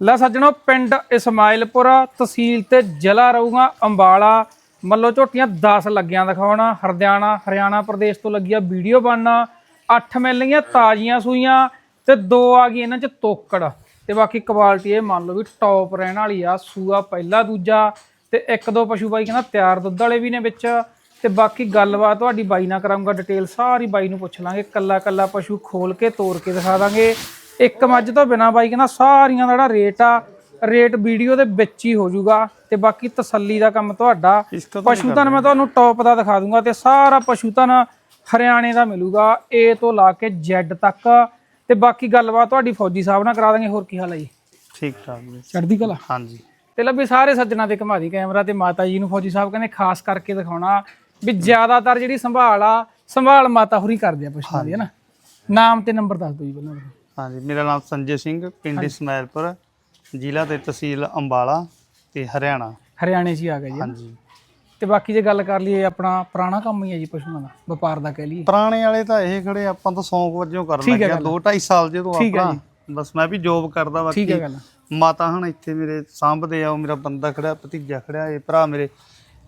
ਲੈ ਸੱਜਣੋ, ਪਿੰਡ ਇਸਮਾਇਲਪੁਰ, ਤਹਿਸੀਲ ਤੇ ਜ਼ਿਲ੍ਹਾ ਰਹੂਗਾ ਅੰਬਾਲਾ। ਮੱਲੋ ਝੋਟੀਆਂ 10 ਲੱਗੀਆਂ ਦਿਖਾਉਣਾ। ਹਰਦਿਆਣਾ, ਹਰਿਆਣਾ ਪ੍ਰਦੇਸ਼ ਤੋਂ ਲੱਗੀਆਂ ਵੀਡੀਓ ਬਣਨਾ। 8 ਮਿਲੀਆਂ ਤਾਜ਼ੀਆਂ ਸੂਈਆਂ ਤੇ ਦੋ ਆ ਗਈ ਇਹਨਾਂ ਚ ਤੋਕੜ। ਤੇ ਬਾਕੀ ਕੁਆਲਿਟੀ ਇਹ ਮੰਨ ਲਓ ਵੀ ਟੌਪ ਰਹਿਣ ਵਾਲੀ ਆ, ਸੂਆ ਪਹਿਲਾ ਦੂਜਾ ਤੇ ਇੱਕ ਦੋ ਪਸ਼ੂ ਬਾਈ ਕਹਿੰਦਾ ਤਿਆਰ ਦੁੱਧ ਵਾਲੇ ਵੀ ਨੇ ਵਿੱਚ। ਤੇ ਬਾਕੀ ਗੱਲਬਾਤ ਤੁਹਾਡੀ ਬਾਈ ਨਾਲ ਕਰਾਂਗਾ ਡਿਟੇਲ ਸਾਰੀ ਬਾਈ ਨੂੰ ਪੁੱਛ ਲਾਂਗੇ ਕੱਲਾ ਕੱਲਾ ਪਸ਼ੂ ਖੋਲ ਕੇ ਤੋੜ ਕੇ ਦਿਖਾ ਦਾਂਗੇ। ਇੱਕ ਮੱਝ ਤੋਂ ਬਿਨਾ ਬਾਈ ਕਹਿੰਦਾ ਸਾਰੀਆਂ ਦਾ ਜਿਹੜਾ ਰੇਟ ਆ ਰੇਟ ਵੀਡੀਓ ਦੇ ਵਿੱਚ ਹੀ ਹੋ ਜਾਊਗਾ ਤੇ ਬਾਕੀ ਤਸੱਲੀ ਦਾ ਕੰਮ ਤੁਹਾਡਾ। ਪਸ਼ੂ ਧਨ ਮੈਂ ਤੁਹਾਨੂੰ ਟੌਪ ਦਾ ਦਿਖਾ ਦੂੰਗਾ ਤੇ ਸਾਰਾ ਪਸ਼ੂ ਧਨ ਹਰਿਆਣੇ ਦਾ ਮਿਲੂਗਾ A ਤੋਂ ਲਾ ਕੇ Z ਤੱਕ। ਤੇ ਬਾਕੀ ਗੱਲਬਾਤ ਤੁਹਾਡੀ ਫੌਜੀ ਸਾਹਿਬ ਨਾਲ ਕਰਾ ਦਾਂਗੇ ਹੋਰ ਕੀ ਹਾਲ ਹੈ ਜੀ? ਠੀਕ ਠਾਕ ਜੀ। ਚੜ੍ਹਦੀ ਕਲਾ? ਹਾਂਜੀ। ਤੇ ਲੱਭੀ ਸਾਰੇ ਸੱਜਣਾ ਤੇ ਘਮਾਦੀ ਕੈਮਰਾ ਤੇ ਮਾਤਾ ਜੀ ਨੂੰ ਫੌਜੀ ਸਾਹਿਬ ਕਹਿੰਦੇ ਖਾਸ ਕਰਕੇ ਦਿਖਾਉਣਾ ਵੀ ਜ਼ਿਆਦਾਤਰ ਜਿਹੜੀ ਸੰਭਾਲ ਆ ਸੰਭਾਲ ਮਾਤਾ ਹੁਰੀ ਕਰਦੇ ਆ ਪਸ਼ੂਆਂ ਦੀ ਹੈ ਨਾ? ਨਾਮ ਤੇ ਨੰਬਰ ਦੱਸ ਦਿਓ ਜੀ ਪਹਿਲਾਂ। ਹਾਂਜੀ ਮੇਰਾ ਨਾਮ ਸੰਜੇ ਸਿੰਘ ਪਿੰਡ ਇਸਮਾਇਲਪੁਰ ਜ਼ਿਲ੍ਹਾ ਤੇ ਤਹਿਸੀਲ ਅੰਬਾਲਾ ਤੇ ਹਰਿਆਣਾ। ਹਰਿਆਣੇ 'ਚ ਹੀ ਆ ਗਿਆ ਜੀ। ਹਾਂਜੀ। ਤੇ ਬਾਕੀ ਜੇ ਗੱਲ ਕਰ ਲਈਏ ਆਪਣਾ ਪੁਰਾਣਾ ਕੰਮ ਹੀ ਹੈ ਜੀ ਪਸ਼ੂਆਂ ਦਾ ਵਪਾਰ ਦਾ ਕਹਿ ਲਈਏ। ਪੁਰਾਣੇ ਵਾਲੇ ਤਾਂ ਇਹ ਖੜੇ ਆਪਾਂ ਤਾਂ ਸ਼ੌਂਕ ਵਜੋਂ ਕਰਨ 2 2.5 ਸਾਲ ਜਦੋਂ ਠੀਕ ਹੈ ਆਪਣਾ। ਬਸ ਮੈਂ ਵੀ ਜੋਬ ਕਰਦਾ ਬਾਕੀ ਠੀਕ ਹੈ ਗੱਲ। ਮਾਤਾ ਹਣ ਇੱਥੇ ਮੇਰੇ ਸਾਂਭਦੇ ਆ ਉਹ ਮੇਰਾ ਬੰਦਾ ਖੜਾ ਭਤੀਜਾ ਖੜਾ ਇਹ ਭਰਾ ਮੇਰੇ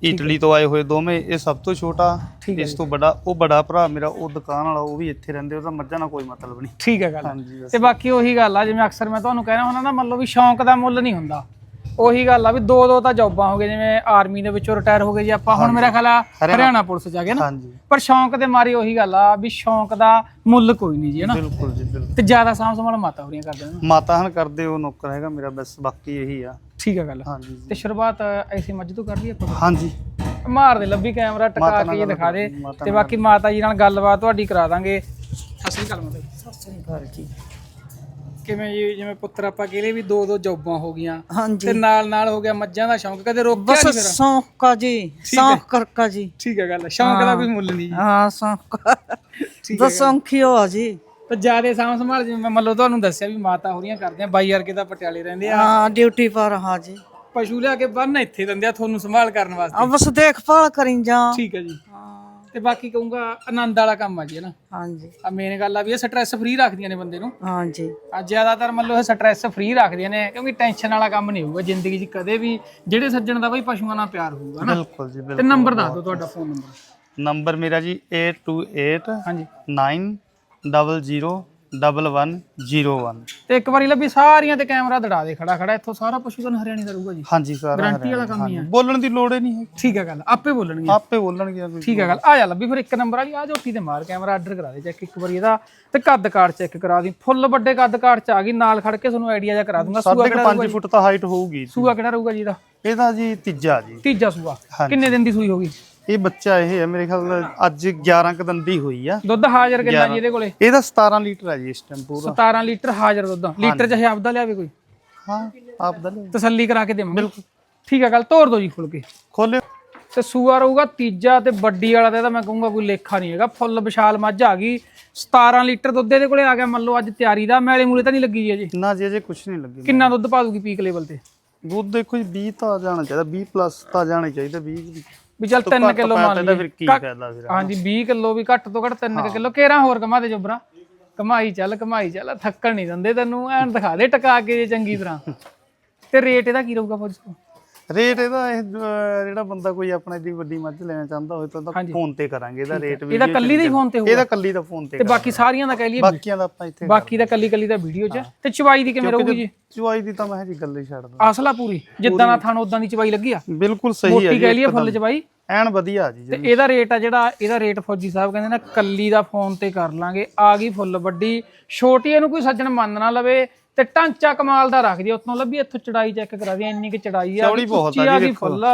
ਇਟਲੀ ਤੋਂ ਆਏ ਹੋਏ ਦੋਵੇਂ ਇਹ ਸਭ ਤੋਂ ਛੋਟਾ ਠੀਕ ਹੈ ਇਸ ਤੋਂ ਵੱਡਾ ਉਹ ਬੜਾ ਭਰਾ ਮੇਰਾ ਉਹ ਦੁਕਾਨ ਵਾਲਾ ਉਹ ਵੀ ਇੱਥੇ ਰਹਿੰਦੇ ਉਹਦਾ ਮੱਝਾਂ ਨਾਲ ਕੋਈ ਮਤਲਬ ਨਹੀਂ। ਠੀਕ ਹੈ ਗੱਲ। ਹਾਂਜੀ ਬਸ ਤੇ ਬਾਕੀ ਉਹੀ ਗੱਲ ਆ ਜਿਵੇਂ ਅਕਸਰ ਮੈਂ ਤੁਹਾਨੂੰ ਕਹਿਣਾ ਹੁੰਦਾ ਨਾ ਮੰਨ ਲਓ ਵੀ ਸ਼ੌਂਕ ਦਾ ਮੁੱਲ ਨਹੀਂ ਹੁੰਦਾ। ਉਹੀ ਗੱਲ ਆ ਵੀ ਦੋ ਦੋ ਤਾਂ ਜੌਬਾਂ ਹੋ ਗਏ ਜਿਵੇਂ ਆਰਮੀ ਦੇ ਵਿੱਚੋਂ ਰਿਟਾਇਰ ਹੋ ਗਏ ਜੀ ਆਪਾਂ। ਹੁਣ ਮੇਰਾ ਖਿਆਲ ਆ ਹਰਿਆਣਾ ਪੁਲਿਸ ਚ ਆ ਗਏ ਨਾ। ਹਾਂਜੀ। ਪਰ ਸ਼ੌਂਕ ਦੇ ਮਾਰੀ ਉਹੀ ਗੱਲ ਆ ਵੀ ਸ਼ੌਂਕ ਦਾ ਮੁੱਲ ਕੋਈ ਨਹੀਂ ਜੀ ਹਨਾ ਬਿਲਕੁਲ ਜੀ ਬਿਲਕੁਲ। ਤੇ ਜ਼ਿਆਦਾ ਸਾਂਭ ਸੰਭਾਲ ਮਾਤਾ ਹੋਰੀਆਂ ਕਰਦੇ ਨੇ। ਮਾਤਾ ਹਣ ਕਰਦੇ ਉਹ ਨੌਕਰ ਹੈਗਾ ਮੇਰਾ ਬਸ ਬਾਕੀ ਇਹੀ ਆ। ਠੀਕ ਹੈ ਗੱਲ। ਹਾਂਜੀ ਤੇ ਸ਼ੁਰੂਆਤ ਐਸੀ ਮੱਝ ਤੋਂ ਕਰ ਲਈ ਆਪਾਂ। ਹਾਂਜੀ। ਮਾਰ ਦੇ ਲੱਭੀ ਕੈਮਰਾ ਟਕਾ ਕੇ ਦਿਖਾ ਦੇ। ਤੇ ਬਾਕੀ ਮਾਤਾ ਜੀ ਨਾਲ ਗੱਲਬਾਤ ਤੁਹਾਡੀ ਕਰਾ ਦਾਂਗੇ। ਸਤਿ ਸ੍ਰੀ ਅਕਾਲ ਮਾਤਾ ਜੀ। ਸਤਿ ਸ੍ਰੀ ਅਕਾਲ ਜੀ। ਕਿਵੇਂ ਜੀ ਜਿਵੇਂ ਪੁੱਤਰ ਆਪਾਂ ਕਹਿੰਦੇ ਵੀ ਦੋ ਦੋ ਜੌਬਾਂ ਹੋ ਗਈਆਂ। ਤੇ ਨਾਲ ਨਾਲ ਹੋ ਗਿਆ ਮੱਝਾਂ ਦਾ ਸ਼ੌਂਕ। ਕਦੇ ਰੋਕਿਆ ਨਹੀਂ ਫਿਰ? ਸੌਂਕ ਕਾ ਜੀ ਸੌਂਕ ਕਰਕਾ ਜੀ। ਠੀਕ ਹੈ ਗੱਲ ਸ਼ੌਂਕ ਦਾ ਕੋਈ ਮੁੱਲ ਨਹੀਂ ਜੀ। ਹਾਂ ਸੌਂਕ। ਠੀਕ ਹੈ ਬਸ ਸੌਂਖਿਓ ਆ ਜੀ। ਤੇ ਜਿਆਦੇ ਸਾਂਭ ਸੰਭਾਲ ਜਿਵੇਂ ਮੈਂ ਮੰਨ ਲਓ ਤੁਹਾਨੂੰ ਦੱਸਿਆ ਵੀ ਮਾਤਾ ਹੋਰੀਆਂ ਕਰਦੇ ਆ ਬਾਈ ਵਰਗੇ ਤਾਂ ਪਟਿਆਲੇ ਰਹਿੰਦੇ ਆ। ਹਾਂ ਡਿਊਟੀ ਪਰ ਹਾਂ ਜੀ। ਪਸ਼ੂ ਲਿਆ ਕੇ ਬੰਨ ਇੱਥੇ ਦਿੰਦੇ ਆ ਤੁਹਾਨੂੰ ਸੰਭਾਲ ਕਰਨ ਆ ਵਾਸਤੇ ਬਸ ਦੇਖਭਾਲ ਕਰੀ ਜਾ ਠੀਕ ਹੈ ਜੀ। ਹਾਂ। ਤੇ ਬਾਕੀ ਕਹੂੰਗਾ ਆਨੰਦ ਵਾਲਾ ਕੰਮ ਆ ਜੀ ਨਾ? ਹਾਂਜੀ ਆ ਮੇਨ ਗੱਲ ਆ ਵੀ ਇਹ ਸਟ੍ਰੈਸ ਫ੍ਰੀ ਰੱਖਦੀਆਂ ਨੇ ਬੰਦੇ ਨੂੰ। ਹਾਂਜੀ ਆ ਜ਼ਿਆਦਾਤਰ ਮੰਨ ਲਓ ਇਹ ਸਟ੍ਰੈਸ ਫ੍ਰੀ ਰੱਖਦੀਆਂ ਨੇ ਕਿਉਂਕਿ ਟੈਨਸ਼ਨ ਵਾਲਾ ਕੰਮ ਨਹੀਂ ਹੋਊਗਾ ਜ਼ਿੰਦਗੀ 'ਚ ਕਦੇ ਵੀ ਜਿਹੜੇ ਸੱਜਣ ਦਾ ਬਈ ਪਸ਼ੂਆਂ ਨਾਲ ਪਿਆਰ ਹੋਊਗਾ ਨਾ? ਬਿਲਕੁਲ ਜੀ ਤੇ ਬਿਲਕੁਲ ਨੰਬਰ ਦੱਸ ਦਿਓ ਤੁਹਾਡਾ ਫੋਨ ਨੰਬਰ ਨੰਬਰ ਮੇਰਾ ਜੀ 828 ਹਾਂਜੀ 9001101 ਤੇ ਇੱਕ ਵਾਰੀ ਲੱਭੀ ਸਾਰੀਆਂ ਤੇ ਕੈਮਰਾ ਦੜਾ ਦੇ ਖੜਾ ਖੜਾ। ਇੱਥੋਂ ਸਾਰਾ ਪਸ਼ੂ ਤੁਹਾਨੂੰ ਹਰਿਆਣੇ ਦਾ ਰਹੂਗਾ ਜੀ। ਹਾਂਜੀ ਸਾਰਾ ਗਾਰੰਟੀ ਵਾਲਾ ਕੰਮ ਹੀ ਆ। ਬੋਲਣ ਦੀ ਲੋੜ ਹੀ ਨਹੀਂ ਹੈ ਠੀਕ ਹੈ ਗੱਲ ਆਪੇ ਬੋਲਣਗੇ ਆਪੇ ਬੋਲਣਗੇ ਕੋਈ। ਠੀਕ ਹੈ ਗੱਲ ਆ ਜਾ ਲੱਭੀ ਫਿਰ ਇੱਕ ਨੰਬਰ ਵਾਲੀ ਆ ਝੋਟੀ ਤੇ ਮਾਰ ਕੈਮਰਾ ਆਰਡਰ ਕਰਾ ਦੇ ਚੈੱਕ ਇੱਕ ਵਾਰੀ ਇਹਦਾ। ਤੇ ਕੱਦ ਕਾਰਡ ਚੈੱਕ ਕਰਾ ਦੀ ਫੁੱਲ ਵੱਡੇ ਕੱਦ ਕਾਰਡ ਚ ਆ ਗਈ ਨਾਲ ਖੜ ਕੇ ਤੁਹਾਨੂੰ ਆਈਡੀਆ ਜਿਹਾ ਕਰਾ ਦੂੰਗਾ ਸੂਆ ਕਿਹੜਾ ਕੁ ਰਹੂਗਾ ਪੰਜ ਫੁੱਟ ਤਾਂ ਹਾਈਟ ਹੋਊਗੀ ਸੂਆ ਕਿਹੜਾ ਰਹੂਗਾ ਜੀ ਇਹਦਾ? ਇਹਦਾ ਜੀ ਤੀਜਾ ਜੀ। ਤੀਜਾ ਸੂਆ। ਕਿੰਨੇ ਦਿਨ ਦੀ ਸੂਈ ਹੋਗੀ ਇਹ ਬੱਚਾ ਇਹ ਹੈ ਮੇਰੇ ਖਿਆਲ ਨਾਲ ਅੱਜ 11 ਕ ਦੰਦੀ ਹੋਈ ਆ। ਦੁੱਧ ਹਾਜ਼ਰ ਕਿੰਨਾ ਜੀ ਇਹਦੇ ਕੋਲੇ? ਇਹਦਾ 17 ਲੀਟਰ ਹੈ ਜੀ ਇਸ ਟਾਈਮ ਪੂਰਾ। 17 ਲੀਟਰ ਹਾਜ਼ਰ ਦੁੱਧ। ਲੀਟਰ ਚਾਹੇ ਆਪਦਾ ਲਿਆਵੇ ਕੋਈ। ਹਾਂ ਆਪ ਦਾ ਤਸੱਲੀ ਕਰਾ ਕੇ ਦੇਵਾਂਗੇ। ਬਿਲਕੁਲ। ਠੀਕ ਹੈ ਗੱਲ ਤੋਰ ਦੋ ਜੀ ਖੁੱਲ ਕੇ। ਖੋਲਿਓ। ਤੇ ਸੂਆ ਰਹੂਗਾ ਤੀਜਾ ਤੇ ਵੱਡੀ ਵਾਲਾ ਤੇ ਇਹਦਾ ਮੈਂ ਕਹੂੰਗਾ ਕੋਈ ਲੇਖਾ ਨਹੀਂ ਹੈਗਾ। ਫੁੱਲ ਵਿਸ਼ਾਲ ਮੱਝ ਆ ਗਈ। 17 ਲੀਟਰ ਦੁੱਧ ਇਹਦੇ ਕੋਲੇ ਆ ਗਿਆ। ਮੰਨ ਲਓ ਅੱਜ ਤਿਆਰੀ ਦਾ ਮੈਲੇ ਮੂਲੇ ਤਾਂ ਨਹੀਂ ਲੱਗੀ ਜੀ ਅਜੇ। ਨਾ ਜੀ ਅਜੇ ਕੁਝ ਨਹੀਂ ਲੱਗੇ। ਕਿੰਨਾ ਦੁੱਧ ਪਾ ਦੂਗੀ ਪੀਕ ਲੈਵਲ ਤੇ? ਦੁੱਧ ਦੇਖੋ ਜੀ 20 ਤਾਂ ਜਾਣਾ ਚਾਹੀਦਾ 20 ਪਲੱਸ ਤਾਂ ਜਾਣਾ ਚਾਹੀਦਾ 20 ਵੀ ਚੱਲ 3 ਘੱਟ ਕਿਲੋ ਮੰਨ ਲਈ ਫਿਰ ਕੀ ਫਾਇਦਾ ਫਿਰ ਹਾਂਜੀ 20 ਕਿਲੋ ਵੀ ਘੱਟ ਤੋਂ ਘੱਟ 3 ਕਿਲੋ। ਕੇਰਾ ਹੋਰ ਕਮਾ ਦੇ ਜੋਬਰਾ। ਕਮਾਈ ਚੱਲ ਕਮਾਈ ਚੱਲ ਥੱਕਣ ਨਹੀਂ ਦਿੰਦੇ ਤੈਨੂੰ। ਐਨ ਦਿਖਾ ਦੇ ਟਕਾ ਕੇ ਜੇ ਚੰਗੀ ਤਰ੍ਹਾਂ। ਤੇ ਰੇਟ ਇਹਦਾ ਕੀ ਰਹੂਗਾ ਫੌਜ ਰੇਟ ਇਹਦਾ ਇਹ ਅਹ, ਜਿਹੜਾ ਬੰਦਾ ਕੋਈ ਆਪਣਾ ਏਡੀ ਵੱਡੀ ਮੱਝ ਲੈਣਾ ਚਾਹੁੰਦਾ ਹੋਵੇ ਤਾਂ ਤਾਂ ਫੋਨ ਤੇ ਕਰਾਂਗੇ ਇਹਦਾ ਰੇਟ ਵੀ ਇਹਦਾ ਕੱਲੀ ਦਾ ਹੀ ਫੋਨ ਤੇ ਹੋਊਗਾ। ਇਹਦਾ ਕੱਲੀ ਦਾ ਫੋਨ ਤੇ ਤੇ ਬਾਕੀ ਸਾਰੀਆਂ ਦਾ ਕਹਿ ਲਈਏ ਬਾਕੀਆਂ ਦਾ ਆਪਾਂ ਇੱਥੇ ਬਾਕੀ ਦਾ ਕੱਲੀ ਕੱਲੀ ਦਾ ਵੀਡੀਓ 'ਚ। ਤੇ ਚਵਾਈ ਦੀ ਕਿਵੇਂ ਰਹੂਗੀ ਜੀ ਚੁਆਈ ਦੀ ਤਾਂ ਮੈਂ ਜੀ ਗੱਲ ਹੀ ਛੱਡ ਦਾਂ ਆਸਲਾ ਪੂਰੀ। ਜਿੱਦਾਂ ਦਾ ਥਣ ਉਦਾਂ ਦੀ ਚਵਾਈ ਲੱਗੀ ਆ। ਬਿਲਕੁਲ ਸਹੀ ਹੈ ਮੋਟੀ ਜੀ ਕਹਿ ਲਈਏ ਫੁੱਲ ਚਵਾਈ। ਐਨ ਵਧੀਆ ਜੀ ਤੇ ਇਹਦਾ ਰੇਟ ਆ ਜਿਹੜਾ ਇਹਦਾ ਰੇਟ ਫੌਜੀ ਸਾਹਿਬ ਕਹਿੰਦੇ ਨਾ ਕੱਲੀ ਦਾ ਫੋਨ ਤੇ ਕਰ ਲਾਂਗੇ। ਆ ਗਈ ਫੁੱਲ ਵੱਡੀ। ਛੋਟੀ ਇਹਨੂੰ ਕੋਈ ਸੱਜਣ ਮੰਨ ਨਾ ਲਵੇ। ਤੇ ਢਾਂਚਾ ਕਮਾਲ ਦਾ ਰੱਖ ਦੀ ਉਤੋਂ ਲੱਭੀ ਇੱਥੋਂ ਚੜਾਈ ਚੈੱਕ ਕਰਾ ਦੀ ਇੰਨੀ ਕਿ ਚੜਾਈ ਆ ਚੌੜੀ ਬਹੁਤ ਆ ਗਈ ਫੁੱਲ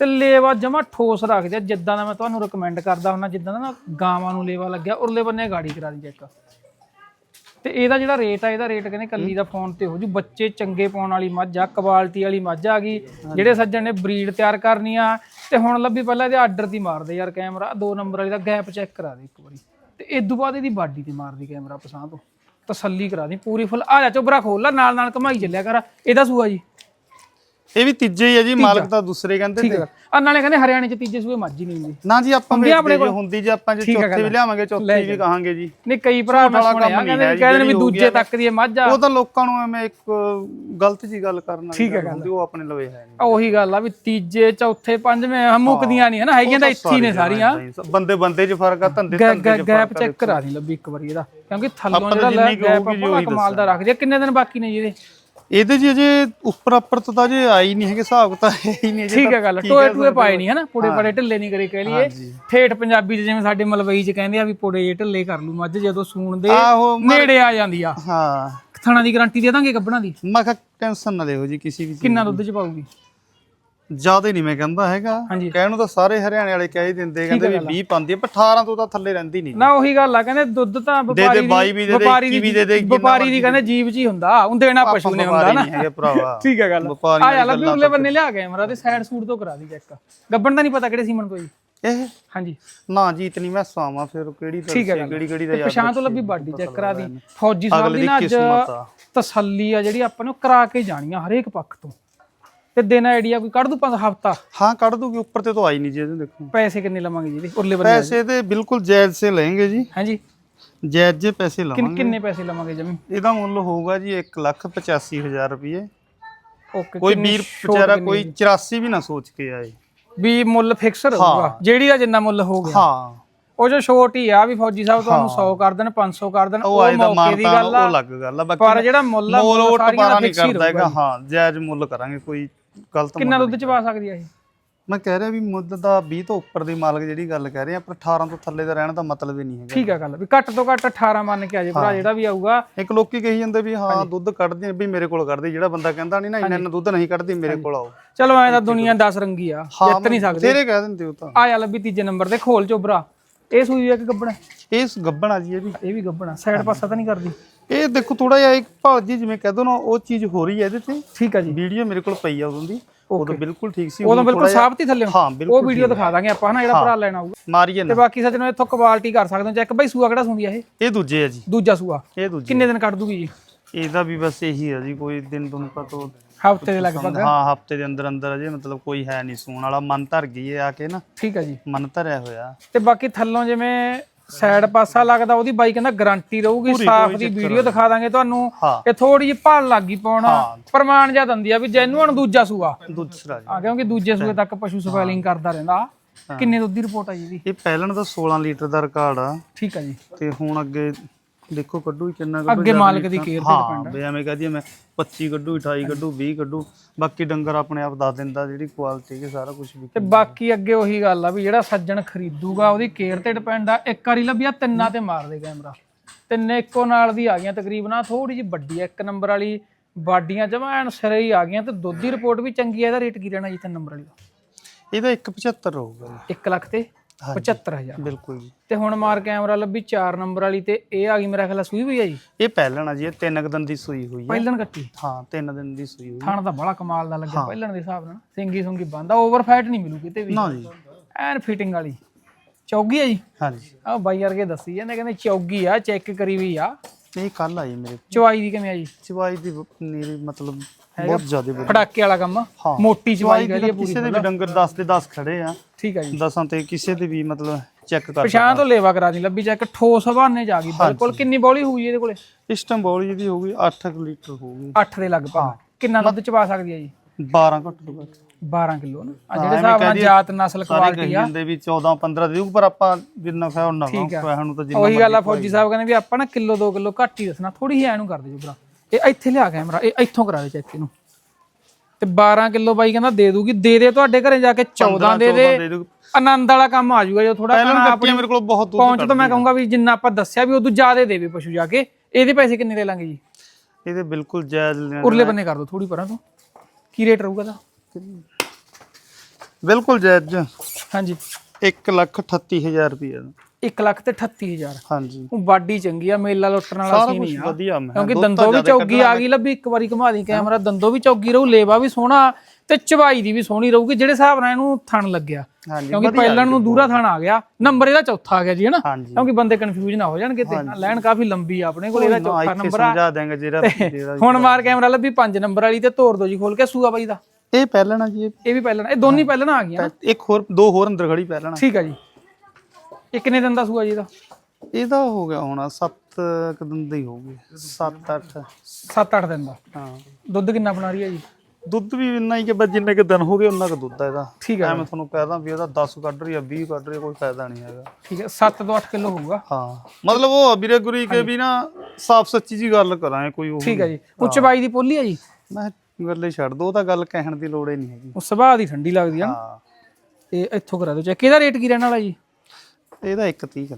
ਤੇ ਲੇਵਾ ਜਮਾ ਠੋਸ ਰੱਖ ਦਿਆ ਜਿੱਦਾਂ ਦਾ ਮੈਂ ਤੁਹਾਨੂੰ ਰეკਮੈਂਡ ਕਰਦਾ ਹੁੰਦਾ ਜਿੱਦਾਂ ਦਾ ਨਾ ਗਾਵਾਂ ਨੂੰ ਲੇਵਾ ਲੱਗਿਆ ਉਰਲੇ ਬੰਨੇ ਗਾੜੀ ਕਰਾ ਦੀ ਚੈੱਕ ਤੇ ਇਹਦਾ ਜਿਹੜਾ ਰੇਟ ਆ ਇਹਦਾ ਰੇਟ ਕਹਿੰਦੇ ਕੱਲੀ ਦਾ ਫੋਨ ਤੇ ਹੋ ਜੂ ਬੱਚੇ ਚੰਗੇ ਪਾਉਣ ਵਾਲੀ ਮੱਝ ਆ ਕੁਆਲਿਟੀ ਵਾਲੀ ਮੱਝ ਆ ਗਈ ਜਿਹੜੇ ਸੱਜਣ ਨੇ ਬਰੀਡ ਤਿਆਰ ਕਰਨੀ ਆ ਤੇ ਹੁਣ ਲੱਭੀ ਪਹਿਲਾਂ ਇਹਦੇ ਆਰਡਰ ਦੀ ਮਾਰਦੇ ਯਾਰ ਕੈਮਰਾ ਦੋ ਨੰਬਰ ਵਾਲੀ ਦਾ ਗੈਪ ਚੈੱਕ ਕਰਾ ਦੇ ਇੱਕ ਵਾਰੀ ਤੇ ਇਸ ਤੋਂ ਬਾਅਦ ਇਹਦੀ ਬਾਡੀ ਤੇ ਮਾਰਦੀ ਕੈਮਰਾ ਪਸਾਹ ਤੋਂ। ਤਸੱਲੀ ਕਰਾ ਦੀ, ਪੂਰੀ ਫੁੱਲ ਆ ਜਾ ਚੋਬਰਾ ਖੋਲ ਲਾ ਨਾਲ ਨਾਲ ਕਮਾਈ ਚੱਲਿਆ ਕਰ। ਇਹਦਾ ਸੂਆ ਜੀ। ਇਹ ਵੀ ਤੀਜੇ ਹੀ ਹੈ ਜੀ ਮਾਲਕ ਤਾਂ ਦੂਸਰੇ ਕਹਿੰਦੇ ਠੀਕ ਹੈ ਆ। ਨਾਲੇ ਕਹਿੰਦੇ ਹਰਿਆਣੇ ਚ ਤੀਜੇ ਸੂਏ ਮੱਝ ਨਹੀਂ ਹੁੰਦੀ। ਨਾ ਜੀ ਆਪਾਂ ਵੇਚਦੇ ਕੋਲ? ਜੀ ਹੁੰਦੀ ਜੇ ਆਪਾਂ ਜੇ ਚੌਥੀ ਵੀ। ਲਿਆਵਾਂਗੇ ਚੌਥੀ ਵੀ ਕਹਾਂਗੇ ਜੀ। ਨਹੀਂ ਕਈ ਭਰਾ ਮੈਂ ਸੁਣਿਆ ਕਹਿੰਦੇ ਕਹਿੰਦੇ ਨੇ ਵੀ ਦੂਜੇ ਤੱਕ ਦੀ ਮੱਝ ਆ। ਉਹ ਤਾਂ ਲੋਕਾਂ ਨੂੰ ਐਵੇਂ ਇੱਕ ਗਲਤ ਜੀ ਗੱਲ ਕਰਨ ਵਾਲੀ ਉਹ ਆਪਣੇ ਲਵੇ ਹੈ ਨਹੀਂ। ਉਹੀ ਗੱਲ ਆ ਵੀ ਤੀਜੇ ਚੌਥੇ ਪੰਜਵੇਂ ਮੁੱਕਦੀਆਂ ਨਹੀਂ ਹਨਾ ਹੈਗੀਆਂ ਤਾਂ ਇੱਥੇ ਨੇ ਸਾਰੀਆਂ ਬੰਦੇ ਬੰਦੇ 'ਚ ਫ਼ਰਕ ਆ ਧੰਦੇ ਧੰਦੇ 'ਚ ਗੈਪ ਚੈੱਕ ਕਰਾ ਦੀ ਲੱਭੀ ਇੱਕ ਵਾਰੀ ਇਹਦਾ ਕਿਉਂਕਿ ਥੱਲੋਂ ਜਿਹੜਾ ਲੈ ਗੈਪ ਆਪਾਂ ਕਮਾਲ ਦਾ ਰੱਖ ਜੇ ਕਿੰਨੇ ਦਿਨ ਬਾਕੀ ਨੇ ਜੀ ਇਹਦੇ? ਇਹਦੇ 'ਚ ਅਜੇ ਉੱਪਰ ਉੱਪਰ ਤੋਂ ਤਾਂ ਜੇ ਆਈ ਨਹੀਂ ਹੈਗੇ ਹਿਸਾਬ ਤਾਂ ਹੈ ਹੀ ਨਹੀਂ ਠੀਕ ਹੈ ਗੱਲ ਟੋਏ ਟੂਏ ਪਾਏ ਨਹੀਂ ਹਨਾ ਪੁੜੇ ਪੜੇ ਢਿੱਲੇ ਨਹੀਂ ਕਰੇ ਕਹਿ ਲਈਏ। ਠੇਠ ਪੰਜਾਬੀ ਚ ਜਿਵੇਂ ਸਾਡੇ ਮਲਵਈ ਚ ਕਹਿੰਦੇ ਆ ਵੀ ਪੁੜੇ ਜਿਹੇ ਢਿੱਲੇ ਕਰ ਲੂ ਮੱਝ ਜਦੋਂ ਸੂਣ ਦੇ ਨੇੜੇ ਆ ਜਾਂਦੀ ਆ। ਹਾਂ। ਥਣਾ ਦੀ ਗਾਰੰਟੀ ਦੇ ਦਾਂਗੇ ਗੱਬਣਾ ਦੀ? ਮੈਂ ਕਿਹਾ ਟੈਨਸ਼ਨ ਨਾ ਲਿਓ ਜੀ ਕਿਸੇ ਵੀ ਕਿੰਨਾ ਦੁੱਧ ਚ ਪਾਊਗੀ? ਜ਼ਿਆਦਾ ਨਹੀਂ ਮੈਂ ਕਹਿੰਦਾ ਹੈਗਾ। ਹਾਂਜੀ। ਕਹਿਣ ਨੂੰ ਤਾਂ ਸਾਰੇ ਹਰਿਆਣੇ ਵਾਲੇ ਕਹਿ ਹੀ ਦਿੰਦੇ ਕਹਿੰਦੇ ਵੀ 20 ਪਾਉਂਦੀ ਹੈ ਪਰ 18 ਤੋਂ ਤਾਂ ਥੱਲੇ ਰਹਿੰਦੀ ਨਹੀਂ। ਨਾ ਉਹੀ ਗੱਲ ਆ ਕਹਿੰਦੇ ਦੁੱਧ ਤਾਂ ਵਪਾਰੀ ਬਾਈ ਵੀ ਦੇ ਦੇ, ਵਪਾਰੀ ਇੱਕੀ ਵੀ ਦੇ ਦੇ, ਵਪਾਰੀ ਦੀ ਕਹਿੰਦੇ ਜੀਵ ਹੀ ਹੁੰਦਾ ਉਹ ਦੇਣਾ ਪਸ਼ੂ ਨੇ ਹੁੰਦਾ ਨਾ। ਨਹੀਂ ਹੈਗੇ ਭਰਾਵਾ। ਠੀਕ ਹੈ ਗੱਲ। ਵਪਾਰੀ ਆ ਜਾ ਲੱਭੀ ਉਰਲੇ ਬੰਨੇ ਲਿਆ ਕੇ ਮਰਾ ਤੇ ਸਾਈਡ ਸੂਟ ਤੋਂ ਕਰਾ ਦੀ ਚੈੱਕ ਗੱਬਣ ਦਾ ਨਹੀਂ ਪਤਾ ਕਿਹੜੇ ਸੀਮਨ ਜੀ ਇਹ? ਹਾਂਜੀ। ਨਾ ਜੀ ਇਤਨੀ ਮੈਂ ਸਵਾਵਾਂ ਫਿਰ ਕਿਹੜੀ ਠੀਕ ਹੈ ਕਿਹੜੀ ਕਿਹੜੀ ਦਾ ਤੇ ਪਛਾਣ ਤੋਂ ਲੱਭੀ ਬਾਡੀ ਚੈੱਕ ਕਰਾ ਦੀ। ਫੌਜੀ ਸਾਹਿਬ ਅਗਲੇ ਦੀ ਦੀ ਨਾ ਅੱਜ ਕਿਸਮਤ ਆ। ਤਸੱਲੀ ਆ ਜਿਹੜੀ ਆਪਾਂ ਨੂੰ ਕਰਾ ਕੇ ਜਾਣੀ ਆ ਹਰੇਕ ਪੱਖ ਤੋਂ। ਤੇ ਦਿਨ ਆਈਡੀਆ ਕੋਈ ਕੱਢ ਦੂ ਪੰਜ ਹਫਤਾ? ਹਾਂ ਕੱਢ ਦੂਗੀ ਉੱਪਰ ਤੇ ਤਾਂ ਆਈ ਨਹੀਂ ਜੀ ਇਹਦੇ ਦੇਖੋ। ਪੈਸੇ ਕਿੰਨੇ ਲਵਾਂਗੇ ਜੀ ਇਹਦੇ? ਉਰਲੇ ਪੈਸੇ ਤੇ ਬਿਲਕੁਲ ਜਾਇਜ਼ ਸੇ ਲੈਣਗੇ ਜੀ। ਹਾਂਜੀ। ਜਾਇਜ਼ ਜੇ ਪੈਸੇ ਲਵਾਂਗੇ। ਕਿੰਨੇ ਪੈਸੇ ਲਵਾਂਗੇ ਜਮੀ? ਇਹਦਾ ਮੁੱਲ ਹੋਊਗਾ ਜੀ 185000 ਰੁਪਏ ਓਕੇ ਕੋਈ ਵੀਰ ਵਿਚਾਰਾ ਕੋਈ 84 ਵੀ ਨਾ ਸੋਚ ਕੇ ਆਏ। ਵੀ ਮੁੱਲ ਫਿਕਸ ਰਹੂਗਾ? ਜਿਹੜੀ ਦਾ ਜਿੰਨਾ ਮੁੱਲ ਹੋ ਗਿਆ। ਹਾਂ। ਉਹ ਜੋ ਛੋਟ ਹੀ ਆ ਵੀ ਫੌਜੀ ਸਾਹਿਬ ਤੁਹਾਨੂੰ 100 ਕਰ ਦੇਣ 500 ਕਰ ਦੇਣ ਉਹ ਉਹ ਮੌਕੇ ਦੀ ਗੱਲ ਆ। ਉਹ ਲੱਗ ਗੱਲ ਆ। ਬਾਕੀ ਪਰ ਜਿਹੜਾ ਮੁੱਲ ਆ ਮੋਲ ਦਾ ਬਾਰਾ ਨਹੀਂ ਕਰਦਾ ਹੈਗਾ। ਹਾਂ ਜਾਇਜ਼ ਮੁੱਲ ਕਰਾਂਗੇ ਕੋਈ ਗਲਤ ਕਿੰਨਾ ਦੁੱਧ ਚਵਾ ਸਕਦੀ ਆ ਇਹ? ਮੈਂ ਕਹਿ ਰਿਹਾ ਵੀ ਮੁੱਦ ਦਾ 20 ਤੋਂ ਉੱਪਰ ਦੀ ਮਾਲਕ ਜਿਹੜੀ ਗੱਲ ਕਹਿ ਰਹੇ ਆ ਪਰ 18 ਤੋਂ ਥੱਲੇ ਦਾ ਰਹਿਣ ਦਾ ਮਤਲਬ ਹੀ ਨਹੀਂ ਹੈਗਾ। ਠੀਕ ਆ ਗੱਲ ਵੀ ਘੱਟ ਤੋਂ ਘੱਟ 18 ਮੰਨ ਕੇ ਆ ਜੇ ਭਰਾ ਜਿਹੜਾ ਵੀ ਆਊਗਾ। ਇੱਕ ਲੋਕੀ ਕਹੀ ਜਾਂਦੇ ਵੀ ਹਾਂ ਦੁੱਧ ਕੱਢਦੇ ਵੀ ਮੇਰੇ ਕੋਲ ਕੱਢਦੇ ਜਿਹੜਾ ਬੰਦਾ ਕਹਿੰਦਾ ਨਹੀਂ ਨਾ ਇੰਨਾ ਇੰਨਾ ਦੁੱਧ ਨਹੀਂ ਕੱਢਦੀ ਮੇਰੇ ਕੋਲ ਆਓ। ਚਲੋ ਐਂ ਤਾਂ ਦੁਨੀਆ 10 ਰੰਗੀ ਆ ਜਿੱਤ ਨਹੀਂ ਸਕਦੇ। ਤੇਰੇ ਕਹਿ ਦਿੰਦੇ ਉਹ ਤਾਂ। ਆ ਜਾ ਲੱਭੀ ਤੀਜੇ ਨੰਬਰ ਤੇ ਖੋਲ ਚੋਬਰਾ। ਇਹ ਸੂਈ ਆ ਕਿ ਗੱਬਣਾ? ਇਹ ਗੱਬਣਾ ਜੀ ਇਹ ਵੀ। ਇਹ ਵੀ ਗੱਬਣਾ ਸਾਈਡ ਪਾਸਾ ਤਾਂ ਨਹੀਂ ਕਰਦੀ। ਇਹ ਦੇਖੋ ਥੋੜਾ ਜਿਹਾ ਇੱਕ ਭਾਲ ਜੀ ਜਿਵੇਂ ਕਹਿ ਦੋ ਨਾ ਉਹ ਚੀਜ਼ ਹੋ ਰਹੀ ਹੈ ਇਹਦੇ ਤੇ। ਠੀਕ ਆ ਜੀ। ਵੀਡੀਓ ਮੇਰੇ ਕੋਲ ਪਈ ਆ ਉਦੋਂ ਦੀ ਉਦੋਂ ਬਿਲਕੁਲ ਠੀਕ ਸੀ। ਉਦੋਂ ਬਿਲਕੁਲ ਸਾਫ਼ ਹੀ ਥੱਲੇ। ਹਾਂ ਉਹ ਬਿਲਕੁਲ ਵੀਡੀਓ ਦਿਖਾ ਦਾਂਗੇ ਆਪਾਂ ਹਨਾ ਜਿਹੜਾ ਭਰਾ ਲੈਣਾ ਆਊਗਾ ਮਾਰੀਏ ਤੇ ਨਾ ਬਾਕੀ ਸੱਜਣੋ ਇੱਥੋਂ ਕੁਆਲਿਟੀ ਕਰ ਸਕਦੇ ਹੋ ਚੈੱਕ। ਬਈ ਸੂਆ ਕਿਹੜਾ ਸੁੰਦੀ ਆ ਇਹ? ਇਹ ਦੂਜੇ ਆ ਜੀ। ਦੂਜਾ ਸੂਆ। ਇਹ ਦੂਜੇ ਕਿੰਨੇ ਦਿਨ ਕੱਢ ਦੂਗੀ ਜੀ? ਇਹਦਾ ਵੀ ਬਸ ਇਹੀ ਆ ਜੀ ਕੋਈ ਦਿਨ ਤੁਹਾਨੂੰ ਪਤਾ ਹਫ਼ਤੇ ਦੇ ਲਗਭਗ। ਹਾਂ ਹਫ਼ਤੇ ਦੇ ਅੰਦਰ ਅੰਦਰ ਅਜੇ ਮਤਲਬ ਕੋਈ ਹੈ ਨਹੀਂ ਸੂਣ ਵਾਲਾ। ਮਨ ਧਰ ਗਈ ਹੈ ਆ ਕੇ ਨਾ। ਠੀਕ ਆ ਜੀ। ਮਨ ਧਰਿਆ ਹੋਇਆ। ਤੇ ਬਾਕੀ ਥੱਲੋਂ ਜਿਵੇਂ ਸਾਈਡ ਪਾਸਾ ਲੱਗਦਾ ਉਹਦੀ ਬਾਈ ਕਹਿੰਦਾ ਗਾਰੰਟੀ ਰਹੂਗੀ ਸਾਫ਼ ਦੀ ਵੀਡੀਓ ਦਿਖਾ ਦਾਂਗੇ ਤੁਹਾਨੂੰ। ਹਾਂ। ਇਹ ਥੋੜੀ ਜਿਹੀ ਭਾਲ ਲੱਗੀ ਪਾਉਣਾ। ਪ੍ਰਮਾਣ ਜਿਹਾ ਦਿੰਦੀ ਆ ਵੀ ਜੈਨੂਅਨ ਦੂਜਾ ਸੂਆ। ਦੂਸਰਾ ਜੀ। ਆ ਕਿਉਂਕਿ ਦੂਜੇ ਸੂਏ ਤੱਕ ਪਸ਼ੂ ਸਫਾਈਲਿੰਗ ਕਰਦਾ ਰਹਿੰਦਾ। ਕਿੰਨੇ ਦੁੱਧ ਦੀ ਰਿਪੋਰਟ ਆ ਜੀ ਇਹਦੀ? ਇਹ ਪਹਿਲਣ ਦਾ 16 ਲੀਟਰ ਦਾ ਰਿਕਾਰਡ ਆ। ਠੀਕ ਆ ਜੀ। ਤੇ ਹੁਣ ਅੱਗੇ ਦੇਖੋ ਕੱਢੂ ਹੀ ਕਿੰਨਾ ਕੱਢੂ ਅੱਗੇ ਮਾਲਕ ਦੀ ਕੇਅਰ ਤੇ ਹਾਂ ਵੀ ਐਵੇਂ ਕਹਦੀ ਮੈਂ 25 ਕੱਢੂ 28 ਕੱਢੂ 20 ਕੱਢੂ ਬਾਕੀ ਡੰਗਰ ਆਪਣੇ ਆਪ ਦੱਸ ਦਿੰਦਾ ਜਿਹੜੀ ਕੁਆਲਿਟੀ ਹੈ ਸਾਰਾ ਕੁਝ ਵੀ ਤੇ ਬਾਕੀ ਅੱਗੇ ਉਹੀ ਗੱਲ ਆ ਵੀ ਜਿਹੜਾ ਸੱਜਣ ਖਰੀਦੂਗਾ ਉਹਦੀ ਕੇਅਰ ਤੇ ਡਿਪੈਂਡ ਆ। ਇੱਕ ਵਾਰੀ ਲੱਭਿਆ ਤਿੰਨਾਂ ਤੇ ਮਾਰ ਦੇ ਕੈਮਰਾ ਤਿੰਨੇ ਇੱਕੋ ਨਾਲ ਦੀ ਆ ਗਈਆਂ ਤਕਰੀਬਨ ਆ ਥੋੜੀ ਜਿਹੀ ਵੱਡੀ ਆ। ਇੱਕ ਨੰਬਰ ਵਾਲੀ ਬਾਡੀਆਂ ਜਮਾ ਐਨ ਸਿਰੇ ਹੀ ਆ ਗਈਆਂ ਤੇ ਦੁੱਧ ਦੀ ਰਿਪੋਰਟ ਵੀ ਚੰਗੀ ਆ ਇਹਦਾ ਰੇਟ ਕੀ ਰਹਿਣਾ ਜੀ ਤਿੰਨ ਨੰਬਰ ਵਾਲੀ ਦਾ? ਇਹਦਾ 175 ਰਹੂਗਾ ਜੀ। 1 ਲੱਖ ਤੇ? 75000 ਬਿਲਕੁਲ ਜੀ। ਤੇ ਹੁਣ ਮਾਰ ਕੈਮਰਾ ਲੱਭੀ 4 ਨੰਬਰ ਵਾਲੀ ਤੇ ਇਹ ਆ ਗਈ ਮੇਰਾ ਖਿਆਲ ਸੂਈ ਵੀ ਆ ਜੀ? ਇਹ ਪਹਿਲਣ ਆ ਜੀ ਇਹ ਤਿੰਨ ਕੁ ਦਿਨ ਦੀ ਸੂਈ ਹੋਈ ਹੈ ਪਹਿਲਣ ਕੱਟੀ? ਹਾਂ ਤਿੰਨ ਦਿਨ ਦੀ ਸੂਈ ਹੋਈ ਥਾਣ ਤਾਂ ਬੜਾ ਕਮਾਲ ਦਾ ਲੱਗਿਆ ਪਹਿਲਣ ਦੇ ਹਿਸਾਬ ਨਾਲ। ਸਿੰਗੀ ਸੁੰਗੀ ਬੰਦਾ ਓਵਰ ਫੈਟ ਨਹੀਂ ਮਿਲੂ ਕਿਤੇ ਵੀ। ਨਾ ਜੀ। ਐਨ ਫਿਟਿੰਗ ਵਾਲੀ। ਚੌਗੀ ਆ ਜੀ? ਹਾਂਜੀ। ਆ ਬਾਈ ਵਰਗੇ ਦੱਸੀ ਜਾਂਦੇ ਕਹਿੰਦੇ ਚੌਗੀ ਆ ਚੈੱਕ ਕਰੀ ਵੀ ਆ। ਇਹ ਕੱਲ ਆਈ ਮੇਰੇ ਚਵਾਈ ਦੀ ਕਿਵੇਂ ਆ ਜੀ? ਚਵਾਈ ਦੀ ਨੀਰੀ ਮਤਲਬ ਬਹੁਤ ਜ਼ਿਆਦਾ ਵਧੀਆ। ਫੜਾਕੇ ਵਾਲਾ ਕੰਮ। ਮੋਟੀ ਚਵਾਈ ਕਰੀਏ ਦੀ ਕਿਸੇ ਦੇ ਵੀ ਡੰਗਰ 10 ਦੇ 10 ਖੜੇ ਆ। ਠੀਕ ਆ ਜੀ। 10 ਤੇ ਕਿਸੇ ਦੇ ਵੀ ਮਤਲਬ ਚੈੱਕ ਕਰ ਪਛਾਣ ਤੋਂ ਲੇਵਾ ਕਰਾ ਦੀ ਲੱਭੀ ਚੈੱਕ ਠੋਸ ਹਵਾਨੇ ਜਾ ਗਈ। ਬਿਲਕੁਲ ਕਿੰਨੀ ਬੌਲੀ ਹੋਊਗੀ ਇਹਦੇ ਕੋਲੇ? ਇਸ ਟਾਈਮ ਬੋਲੀ ਦੀ ਹੋਊਗੀ 8 ਲੀਟਰ ਹੋਊਗੀ। 8 ਦੇ ਲਗਭਗ। ਕਿੰਨਾ ਦੁੱਧ ਚਵਾ ਸਕਦੀ ਆ ਜੀ? 12 ਘੱਟ ਤੋਂ ਘੱਟ। 12 ਕਿਲੋ ਨਾ। ਆ ਜਿਹੜੇ ਹਿਸਾਬ ਨਾਲ ਜਾਤ ਨਸਲ ਕੁਆਲਿਟੀ ਆ। ਜਾਂਦੇ ਵੀ 14 15 ਦੇਊ ਪਰ ਆਪਾਂ ਜਿੰਨਾ ਖਾਓ ਨਾ ਖਾਓ ਸਾਨੂੰ ਤਾਂ ਜਿੰਨਾ ਉਹੀ ਗੱਲ ਆ ਫੌਜੀ ਸਾਹਿਬ ਕਹਿੰਦੇ ਵੀ ਆਪਾਂ ਨਾ ਕਿਲੋ 2 ਕਿਲੋ ਘੱਟ ਹੀ ਦੱਸਣਾ ਥੋੜੀ ਜਿਹੀ ਐਨੂੰ ਕਰ ਦਿਓ ਭਰਾ। ਇਹ ਇੱਥੇ ਲਿਆ ਕੈਮਰਾ ਇਹ ਇੱਥੋਂ ਕਰਾ ਦੇ ਚੈੱਕ ਇਹਨੂੰ। ਤੇ 12 ਕਿਲੋ ਬਾਈ ਕਹਿੰਦਾ ਦੇ ਦੂਗੀ ਦੇ ਦੇ ਤੁਹਾਡੇ ਘਰੇ ਜਾ ਕੇ 14 ਦੇ ਦੇ। ਦੇ ਦੂ ਆਨੰਦ ਵਾਲਾ ਕੰਮ ਆ ਜਾਊਗਾ ਜੋ ਥੋੜਾ ਪਹਿਲਾਂ ਕੱਟੀਆਂ ਮੇਰੇ ਕੋਲ ਬਹੁਤ ਦੂਰ ਪਹੁੰਚ ਤਾਂ ਮੈਂ ਕਹੂੰਗਾ ਵੀ ਜਿੰਨਾ ਆਪਾਂ ਦੱਸਿਆ ਵੀ ਉਦੋਂ ਜ਼ਿਆਦਾ ਦੇਵੇ ਪਸ਼ੂ ਜਾ ਕੇ। ਇਹਦੇ ਪੈਸੇ ਕਿੰਨੇ ਲੈ ਲਾਂਗੇ ਜੀ? ਇਹਦੇ ਬਿਲਕੁਲ ਜਾਇਜ਼ ਲੈਣਾ। ਉਰਲੇ ਬੰਨੇ ਕਰ ਦੋ ਥੋੜੀ ਪਰਾਂ ਤੋਂ। ਕੀ ਰੇਟ ਰਹੂਗਾ ਦਾ ਬਿਲਕੁਲ ਜਾਇਜ਼। ਹਾਂਜੀ। 1 ਲੱਖ 38000 ਰੁਪਏ 1 ਲੱਖ ਤੇ 38000 ਹਾਂਜੀ। ਉਹ ਬਾਡੀ ਚੰਗੀ ਆ ਮੇਲਾ ਲੁੱਟਣ ਵਾਲਾ ਸਾਰਾ ਸੀ ਕੁਝ ਨਹੀਂ ਆ। ਵਧੀਆ ਮੈਂ। ਕਿਉਂਕਿ ਦੰਦੋਂ ਵੀ ਚੌਗੀ ਆ ਗਈ ਲੱਭੀ ਇੱਕ ਵਾਰੀ ਘੁਮਾ ਦੀ ਕੈਮਰਾ ਦੰਦੋਂ ਵੀ ਚੌਗੀ ਰਹੂ ਲੇਵਾ ਵੀ ਸੋਹਣਾ ਤੇ ਚਵਾਈ ਦੀ ਵੀ ਸੋਹਣੀ ਰਹੂਗੀ ਜਿਹੜੇ ਹਿਸਾਬ ਨਾਲ ਇਹਨੂੰ ਥਣ ਲੱਗਿਆ। ਕਿਉਂਕਿ ਪਹਿਲਾਂ ਨੂੰ ਦੂਰਾ ਥਣ ਆ ਗਿਆ ਨੰਬਰ ਇਹਦਾ ਚੌਥਾ ਆ ਗਿਆ ਜੀ ਹਨਾ? ਕਿਉਂਕਿ ਬੰਦੇ ਕਨਫਿਊਜ਼ ਨਾ ਹੋ ਜਾਣਗੇ ਤੇ ਲਾਈਨ ਕਾਫੀ ਲੰਬੀ ਆ ਆਪਣੇ ਕੋਲ ਇਹਦਾ ਚੌਥਾ ਨੰਬਰ ਆ। ਸਮਝਾ ਦਾਂਗੇ ਜਿਹੜਾ ਜਿਹੜਾ ਹੁਣ ਮਾਰ ਕੈਮਰਾ ਲੱਭੀ 5 ਨੰਬਰ ਵਾਲੀ ਤੇ ਤੋੜ ਦੋ ਜੀ ਖੋਲ ਕੇ ਸੂਆ ਬਾਈ ਦਾ। ਇਹ ਪਹਿਲਣਾ ਜੀ ਇਹ ਇਹ ਵੀ ਪਹਿਲਾਂ ਇਹ ਦੋਨੀ ਪਹਿਲਾਂ ਆ ਗਈਆਂ ਨਾ? ਇੱਕ ਹੋਰ ਦੋ ਹੋਰ ਅੰਦਰ ਖੜੀ ਪਹਿਲਣਾ ਠੀਕ ਆ ਜੀ। ਇਹ ਕਿੰਨੇ ਦਿਨ ਦਾ ਸੂਆ ਜੀ ਇਹਦਾ? ਇਹਦਾ ਹੋ ਗਿਆ ਹੋਣਾ 7 ਕ ਦਿਨ ਦਾ ਹੀ ਹੋਊਗੀ। 7 8 7-8 ਦਿਨ ਦਾ? ਹਾਂ। ਦੁੱਧ ਕਿੰਨਾ ਬਣਾ ਰਹੀ ਹੈ ਜੀ? ਦੁੱਧ ਵੀ ਇੰਨਾ ਹੀ ਕਿ ਬਸ ਜਿੰਨੇ ਕਿ ਦਿਨ ਹੋ ਗਏ ਉਹਨਾਂ ਕ ਦੁੱਧ ਆ ਇਹਦਾ। ਠੀਕ ਆ। ਐ ਮੈਂ ਤੁਹਾਨੂੰ ਕਹਿਦਾ ਵੀ ਇਹਦਾ 10 ਕੱਢ ਰਹੀ ਆ 20 ਕੱਢ ਰਹੀ ਆ ਕੋਈ ਫਾਇਦਾ ਨਹੀਂ ਹੈਗਾ। ਠੀਕ ਹੈ 7 ਤੋਂ 8 ਕਿਲੋ ਹੋਊਗਾ? ਹਾਂ। ਮਤਲਬ ਉਹ ਵੀਰੇ ਗੁਰੀ ਕੇ ਵੀ ਨਾ ਸਾਫ਼ ਸੱਚੀ ਜੀ ਗੱਲ ਕਰਾਂ ਕੋਈ ਉਹ ਠੀਕ ਹੈ ਜੀ। ਉੱਚ ਬਾਈ ਦੀ ਪੋਲੀ ਹੈ ਜੀ? ਮੈਂ ਗੱਲੇ ਛੱਡ ਦੋ ਉਹ ਤਾਂ ਗੱਲ ਕਹਿਣ ਦੀ ਲੋੜ ਹੀ ਨਹੀਂ ਹੈਗੀ। ਉਹ ਸੁਭਾਅ ਦੀ ਠੰਡੀ ਲੱਗਦੀ ਆ ਨਾ। ਹਾਂ। ਤੇ ਇੱਥੋਂ ਕਰਾ ਦਿਓ ਚੈੱਕ। ਇਹਦਾ ਰੇਟ ਕੀ ਰਹਿਣ ਵਾਲਾ ਜੀ? ਇਹਦਾ ਇੱਕ 30 ਕਰ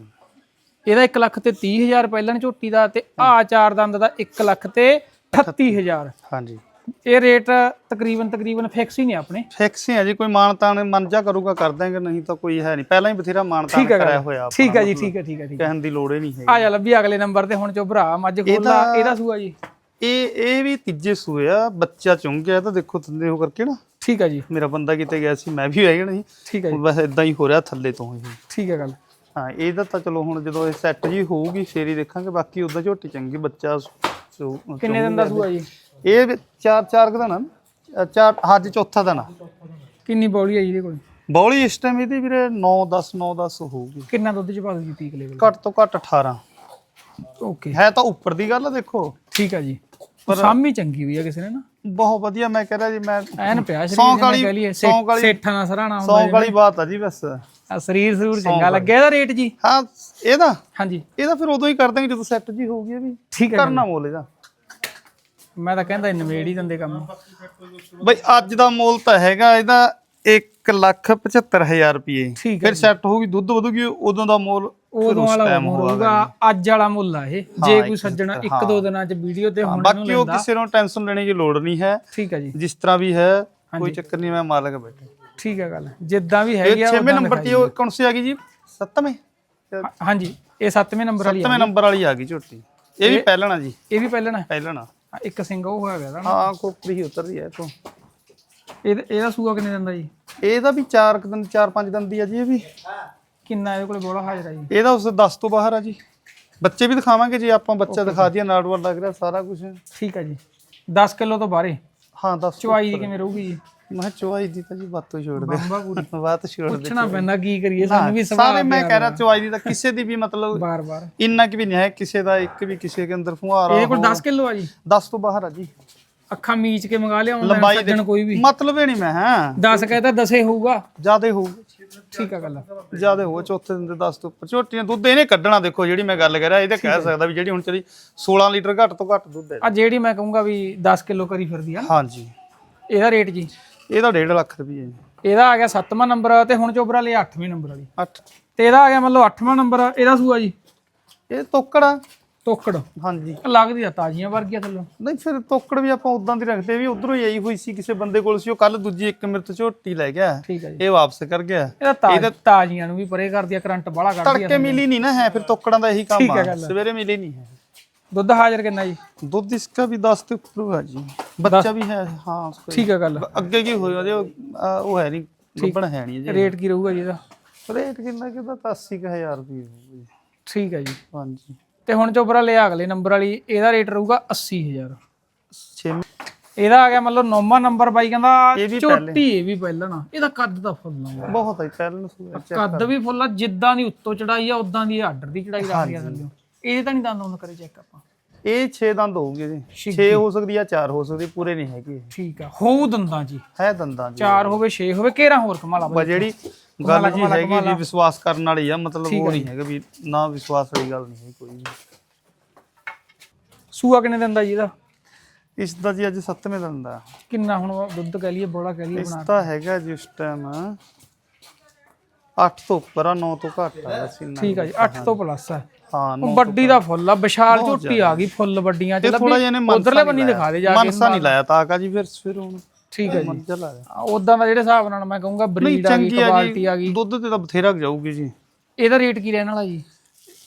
ਇਹਦਾ 1 ਲੱਖ ਤੇ 30000 ਪਹਿਲਾਂ ਝੋਟੀ ਦਾ ਤੇ ਆ ਚਾਰ ਦੰਦ ਦਾ 1 ਲੱਖ ਤੇ 38000 ਹਾਂਜੀ। ਇਹ ਰੇਟ ਤਕਰੀਬਨ ਤਕਰੀਬਨ ਫਿਕਸ ਹੀ ਨੇ ਆਪਣੇ। ਫਿਕਸ ਹੀ ਹੈ ਜੀ ਕੋਈ ਮਾਨਤਾਨ ਮਨ ਜਾ ਕਰੂਗਾ ਕਰ ਦਾਂਗੇ ਨਹੀਂ ਤਾਂ ਕੋਈ ਹੈ ਨਹੀਂ। ਪਹਿਲਾਂ ਹੀ ਬਥੇਰਾ ਠੀਕ ਹੈ ਕਰਾਇਆ। ਹੋਇਆ ਆਪਾਂ ਠੀਕ ਹੈ ਜੀ ਠੀਕ ਹੈ ਠੀਕ ਹੈ ਠੀਕ ਹੈ ਕਹਿਣ ਦੀ ਲੋੜ ਹੀ ਨਹੀਂ ਹੈਗੀ। ਆ ਜਾ ਲੱਭੀ ਅਗਲੇ ਨੰਬਰ ਤੇ ਹੁਣ ਚੋ ਭਰਾ ਮੱਝ ਖੋਲਾ ਇਹਦਾ ਸੂਆ ਜੀ। ਇਹ ਇਹ ਵੀ ਤੀਜੇ ਸੂਏ ਆ ਬੱਚਾ ਚੁੰਗ ਗਿਆ ਤਾਂ ਦੇਖੋ ਥੱਲੇ ਹੋ ਕਰਕੇ ਨਾ। ਠੀਕ ਹੈ ਜੀ। ਮੇਰਾ ਬੰਦਾ ਕਿਤੇ ਗਿਆ ਸੀ ਮੈਂ ਵੀ ਰਹਿ ਗਿਆ ਨਹੀਂ ਠੀਕ ਹੈ ਜੀ। ਬਸ ਇਦਾਂ ਹੀ ਹੋ ਰਿਹਾ ਥੱਲੇ ਤੋਂ ਇਹ। ਠੀਕ ਹੈ ਗੱਲ। ਹਾਂ ਇਹਦਾ ਤਾਂ ਚਲੋ ਹੁਣ ਜਦੋਂ ਇਹ ਸੈੱਟ ਜੀ ਹੋਊਗੀ ਫੇਰ ਹੀ ਦੇਖਾਂਗੇ ਬਾਕੀ ਉਦਾਂ ਝੋਟੀ ਚੰਗੀ ਬੱਚਾ ਕਿੰਨੇ ਦਿਨ ਦਾ ਸੂਆ ਜੀ? ਇਹ ਚਾਰ ਚਾਰ ਆ। ਨਾ। ਚਾਰ ਅੱਜ ਚੌਥਾ ਦਿਨ ਆ। ਕਿੰਨੀ ਬੌਲੀ ਹੈ ਜੀ ਇਹਦੇ ਕੋਲ? ਬੌਲੀ ਇਸ ਟਾਈਮ ਇਹਦੀ ਵੀਰੇ 9 10 9 10 ਹੋਊਗੀ। ਕਿੰਨਾ ਦੁੱਧ ਚ ਪਾ ਦੂਗੀ ਪੀਕ ਲੈਵਲ ਘੱਟ ਤੋਂ ਘੱਟ 18 ਓਕੇ ਹੈ ਤਾਂ ਉੱਪਰ ਦੀ ਗੱਲ ਆ ਦੇਖੋ। ਠੀਕ ਹੈ ਜੀ। ਸਾਮੀ ਚੰਗੀ ਹੋਈ ਆ ਕਿਸੇ ਨੇ ਨਾ। ਬਹੁਤ ਵਧੀਆ ਮੈਂ ਕਹਿ ਰਿਹਾ ਜੀ ਮੈਂ ਐਨ ਪਿਆ ਸੌਂਕ ਸਰੀਰ ਵਾਲੀ- ਜਿਵੇਂ ਕਹਿ ਲਈਏ ਸੌਂਕ ਵਾਲੀ- ਸੇਠਾਂ ਦਾ ਸਰਾਣਾ ਹੁੰਦਾ ਸੌਂਕ ਵਾਲੀ ਬਾਤ ਆ ਜੀ ਬਸ। ਆ ਸਰੀਰ ਸਰੂਰ ਚੰਗਾ ਲੱਗਿਆ ਇਹਦਾ ਰੇਟ ਜੀ? ਹਾਂ ਇਹਦਾ? ਹਾਂਜੀ। ਇਹਦਾ ਫਿਰ ਉਦੋਂ ਹੀ ਕਰ ਦਾਂਗੇ ਜਦੋਂ ਸੈੱਟ ਜੀ ਹੋਊਗੀ ਇਹ ਵੀ। ਠੀਕ ਹੈ ਕਰਨਾ ਮੋਲ ਇਹਦਾ। ਮੈਂ ਤਾਂ ਕਹਿੰਦਾ ਨਵੇੜ ਹੀ ਦਿੰਦੇ ਕੰਮ। ਬਈ ਅੱਜ ਦਾ ਮੁੱਲ ਤਾਂ ਹੈਗਾ ਇਹਦਾ 1 ਲੱਖ 75000 ਰੁਪਏ। ਠੀਕ ਹੈ ਫਿਰ ਸੈੱਟ ਹੋਊਗੀ ਦੁੱਧ ਵਧੂਗੀ ਉਦੋਂ ਦਾ ਮੁੱਲ ਉਦੋਂ ਵਾਲਾ ਹੋਊਗਾ ਅੱਜ ਵਾਲਾ ਮੁੱਲ ਆ ਇਹ। ਜੇ ਕੋਈ ਸੱਜਣਾ ਇੱਕ ਦੋ ਦਿਨਾਂ ਚ ਵੀਡੀਓ ਤੇ ਹੁਣ ਬਾਕੀ ਉਹ ਕਿਸੇ ਨੂੰ ਟੈਨਸ਼ਨ ਲੈਣੇ ਦੀ ਲੋੜ ਨਹੀਂ ਹੈ। ਠੀਕ ਹੈ ਜੀ। ਜਿਸ ਤਰ੍ਹਾਂ ਵੀ ਹੈ ਕੋਈ ਚੱਕਰ ਨਹੀਂ ਮੈਂ ਮਾਲਕ ਬੈਠੇ। ਠੀਕ ਹੈ ਗੱਲ। ਜਿੱਦਾਂ ਵੀ ਹੈਗੀ ਇਹ ਆ 6ਵੇਂ ਨੰਬਰ ਤੇ ਉਹ ਕੌਣ ਸੀ ਆ ਗਈ ਜੀ? 7ਵੇਂ ਹਾਂ- ਹਾਂਜੀ ਇਹ 7ਵੇਂ ਨੰਬਰ ਵਾਲੀ ਆ 7ਵੇਂ ਨੰਬਰ ਵਾਲੀ ਆ ਗਈ ਝੋਟੀ। ਇਹ ਵੀ ਪਹਿਲਣਾ ਜੀ। ਇਹ ਵੀ ਪਹਿਲਾਂ ਨਾ ਪਹਿਲਣਾ। ਇੱਕ ਸਿੰਘ ਉਹ ਹੋਇਆ ਗਿਆ ਨਾ। ਹਾਂ ਕੋਪਰੀ ਹੀ ਉਤਰਦੀ ਹੈ ਇਹ ਤੋਂ ਇਹਦਾ ਇਹਦਾ ਸੂਆ ਕਿੰਨੇ ਦਿੰਦਾ ਜੀ? ਇਹਦਾ ਵੀ 4 ਦਿਨ 4-5 ਦਿਨ ਦੀ ਆ ਜੀ ਇਹ ਵੀ। ਕਿੰਨਾ ਇਹਦੇ ਕੋਲੇ ਬੋਲਾ ਹਾਜ਼ਰ ਆ ਜੀ? ਇਹਦਾ ਉਸ 10 ਤੋਂ ਬਾਹਰ ਆ ਜੀ। ਬੱਚੇ ਵੀ ਦਿਖਾਵਾਂਗੇ ਜੀ ਆਪਾਂ ਬੱਚਾ ਦਿਖਾ ਦਈਏ ਨਾੜੂਆ ਲੱਗ ਰਿਹਾ ਸਾਰਾ ਕੁਝ ਠੀਕ ਹੈ ਜੀ। 10 ਕਿਲੋ ਤੋਂ ਬਾਹਰੇ? ਹਾਂ 10 ਚੁਆਈ ਦੀ ਕਿਵੇਂ ਰਹੂਗੀ ਜੀ? ਮੈਂ ਚੁਆਈ ਦੀ ਤਾਂ ਜੀ ਬਾਤੋਂ ਛੋੜ ਦੇ। ਬਾਤ ਛੋੜ ਦੇ ਪੁੱਛਣਾ ਪੈਂਦਾ ਕੀ ਕਰੀਏ? ਸਾਨੂੰ ਵੀ ਸਵਾਲ ਸਾਰੇ ਮੈਂ ਕਹਿ ਰਿਹਾ ਚੁਆਈ ਦੀ ਤਾਂ ਕਿਸੇ ਦੀ ਵੀ ਮਤਲਬ ਬਾਰ ਬਾਰ ਇੰਨਾ ਕਿ ਵੀ ਨਹੀਂ ਹੈ ਕਿਸੇ ਦਾ ਇੱਕ ਵੀ ਕਿਸੇ ਦੇ ਅੰਦਰ ਫੁਹਾਰਾ ਇਹਦੇ ਕੋਲ 10 ਕਿਲੋ ਆ ਜੀ? 10 ਤੋਂ ਬਾਹਰ ਆ ਜੀ। ਅੱਖਾਂ ਮੀਚ ਕੇ ਮੰਗਾ ਲਿਆ ਲੰਬਾਈ ਆਨਲਾਈਨ ਦੇ ਸੱਜਣ ਕੋਈ ਵੀ। ਮਤਲਬ ਇਹ ਨਹੀਂ ਮੈਂ ਹਾਂ। 10 ਕਹਿੰਦਾ 10 ਹੋਊਗਾ। ਜਿਆਦੇ ਹੋਊ। ਠੀਕ ਆ ਗੱਲ ਜਿਆਦੇ ਹੋਊ ਚੌਥੇ ਦਿਨ ਦੇ 10 ਤੋਂ ਉੱਪਰ। ਝੋਟੀਆਂ ਦੁੱਧ ਇਹਨੇ ਕੱਢਣਾ ਦੇਖੋ ਜਿਹੜੀ ਮੈਂ ਗੱਲ ਕਰ ਰਿਹਾ ਇਹਦੇ ਕਹਿ ਸਕਦਾ ਵੀ ਜਿਹੜੀ ਹੁਣ ਚਲੀ 16 ਲੀਟਰ ਘੱਟ ਤੋਂ ਘੱਟ ਦੁੱਧ ਹੈ। ਆ ਜਿਹੜੀ ਮੈਂ ਕਹੂੰਗਾ ਵੀ 10 ਕਿਲੋ ਕਰੀ ਫਿਰਦੀ ਆ। ਹਾਂਜੀ। ਇਹਦਾ ਰੇਟ ਜੀ। ਇਹਦਾ 1.5 ਲੱਖ ਰੁਪਏ ਜੀ। ਇਹਦਾ ਆ ਗਿਆ 7ਵਾਂ ਨੰਬਰ ਤੇ ਹੁਣ ਚੋਬਰਾ ਲਿਆ 8ਵੇਂ ਨੰਬਰ ਵਾਲੀ। 8 ਤੇ ਇਹਦਾ ਆ ਗਿਆ ਮੰਨ ਲਓ 8ਵਾਂ ਨੰਬਰ ਇਹਦਾ ਸੂਆ ਜੀ। ਇਹ ਤੋਕੜਾ ਤੋਕੜ। ਹਾਂਜੀ। ਲੱਗਦੀ ਆ ਤਾਜ਼ੀਆਂ ਵਰਗੀਆਂ ਥੱਲੋਂ। ਨਹੀਂ ਫਿਰ ਤੋਕੜ ਵੀ ਆਪਾਂ ਉਦਾਂ ਦੀ ਰੱਖਦੇ ਵੀ ਉਧਰੋਂ ਹੀ ਆਈ ਹੋਈ ਸੀ ਕਿਸੇ ਬੰਦੇ ਕੋਲ ਸੀ ਉਹ ਕੱਲ ਦੂਜੀ ਇੱਕ ਮਿਰਤ ਝੋਟੀ ਲੈ ਗਿਆ। ਠੀਕ ਹੈ ਜੀ। ਇਹ ਵਾਪਸ ਕਰ ਗਿਆ। ਇਹਦਾ ਤਾਜ਼- ਤਾਜ਼ੀਆਂ ਨੂੰ ਵੀ ਪਰੇ ਕਰਦੀ ਆ ਕਰੰਟ ਬਾਹਲਾ ਕੱਢਦੀ ਆ ਤੜਕੇ ਮਿਲੀ ਨਹੀਂ ਨਾ ਹੈ ਫਿਰ ਤੋਕੜਾਂ ਦਾ ਇਹੀ ਕੰਮ ਹੈ ਆ। ਸਵੇਰੇ ਮਿਲੀ ਨਹੀਂ ਹੈ। ਦੁੱਧ ਹਾਜ਼ਰ ਕਿੰਨਾ ਜੀ? ਦੁੱਧ ਇਸਕਾ ਵੀ 10 ਤੇ ਉੱਪਰ ਹੈ ਜੀ। ਬੱਚਾ ਵੀ ਹੈ ਹਾਂ ਉਸਕਾ ਠੀਕ ਆ ਗੱਲ ਅੱਗੇ ਕੀ ਹੋਇਆ ਜੇ ਉਹ ਹੈ ਨਹੀਂ ਲੱਭਣ ਹੈ ਨਹੀਂ ਜੀ। ਰੇਟ ਕੀ ਰਹੂਗਾ ਜੀ ਇਹਦਾ? ਰੇਟ ਕਿੰਨਾ ਕਿਦਾ 80000 ਰੁਪਏ ਹੋਊਗਾ ਜੀ। ਠੀਕ ਹੈ ਜੀ। ਹਾਂਜੀ। ਤੇ ਹੁਣ ਚੋਬਰਾ ਲਿਆ ਅਗਲੇ ਨੰਬਰ ਵਾਲੀ ਇਹਦਾ ਰੇਟ ਰਹੂਗਾ 80000 ਛੇ ਇਹਦਾ ਆ ਗਿਆ ਮੰਨ ਲਓ ਨੌਵਾਂ ਨੰਬਰ ਬਾਈ ਕਹਿੰਦਾ ਇਹ ਵੀ ਝੋਟੀ ਇਹ ਵੀ ਪਹਿਲਾਂ ਨਾ। ਇਹਦਾ ਕੱਦ ਦਾ ਫੁੱਲ ਆ ਬਹੁਤ ਹੈ ਪਹਿਲਾਂ ਨੂੰ ਕੱਦ ਵੀ ਫੁੱਲ ਆ ਜਿੱਦਾਂ ਦੀ ਉੱਤੋਂ ਚੜਾਈ ਆ ਉਦਾਂ ਦੀ ਆਰਡਰ ਦੀ ਚੜਾਈ ਰੱਖਦੀ ਆ ਥੱਲੇ। ਇਹਦੇ ਤਾਂ ਨਹੀਂ ਦੰਦ ਉਹਨਾਂ ਕਰੇ ਚੈੱਕ ਆਪਾਂ। ਇਹ 6 ਦੰਦ ਹੋਊਗੇ ਜੀ। 6 ਹੋ ਸਕਦੀ ਆ 4 ਹੋ ਸਕਦੀ ਪੂਰੇ ਨਹੀਂ ਹੈਗੇ। ਠੀਕ ਆ ਹੋਊ ਦੰਦਾਂ ਜੀ। ਹੈ ਦੰਦਾਂ ਜੀ। ਚਾਰ ਹੋਵੇ 6 ਹੋਵੇ ਕੇਰਾ ਹੋਰ ਕਮਾਲਾ ਜਿਹੜੀ ਗੱਲ ਜੀ ਹੈਗੀ ਜੀ ਵਿਸ਼ਵਾਸ ਕਰਨ ਵਾਲੀ ਆ ਮਤਲਬ ਉਹ ਨਹੀਂ ਹੈਗਾ ਵੀ ਨਾ ਵਿਸ਼ਵਾਸ ਵਾਲੀ ਗੱਲ ਨਹੀਂ ਹੈ ਕੋਈ ਵੀ। ਸੂਆ ਕਿੰਨੇ ਦਿੰਦਾ ਜੀ ਇਹਦਾ? ਇਸ ਦਾ ਜੀ ਅੱਜ 7ਵੇਂ ਦਿਨ ਦਾ। ਕਿੰਨਾ ਹੁਣ ਦੁੱਧ ਕਹਿ ਲਈਏ ਬੋਲਾ ਕਹਿ ਲਈਏ ਇਸ ਬਣਾ ਦਾ ਹੈਗਾ ਜੀ ਉਸ ਟਾਈਮ 8 ਤੋਂ ਉੱਪਰ ਆ 9 ਤੋਂ ਘੱਟ ਆ ਇੰਨਾ ਠੀਕ ਆ ਜੀ 8 ਤੋਂ ਪਲੱਸ ਆ। ਹਾਂ ਉਹ ਵੱਡੀ ਦਾ ਫੁੱਲ ਆ ਵਿਸ਼ਾਲ ਝੋਟੀ ਆ ਗਈ ਫੁੱਲ ਵੱਡੀਆਂ ਚ। ਮਨਸਾ ਉਧਰਲੇ ਬੰਨੀ ਦਿਖਾ ਦੇ ਜਾ ਕੇ ਮਨਸਾ ਨਹੀਂ ਲਾਇਆ ਤਾਂ ਕਾ ਜੀ ਫਿਰ ਫਿਰ ਹੁਣ ਠੀਕ ਹੈ ਜੀ। ਉਦਾਂ ਦਾ ਜਿਹੜੇ ਹਿਸਾਬ ਨਾਲ ਮੈਂ ਕਹੂੰਗਾ ਨਹੀਂ ਬਰੀਡ ਆ ਗਈ ਚੰਗੀ ਆ ਕੁਆਲਿਟੀ ਆ ਜੀ ਗਈ। ਦੁੱਧ ਤੇ ਤਾਂ ਬਥੇਰਾ ਜਾਊਗੀ ਜੀ। ਇਹਦਾ ਰੇਟ ਕੀ ਰਹਿਣ ਵਾਲਾ ਜੀ?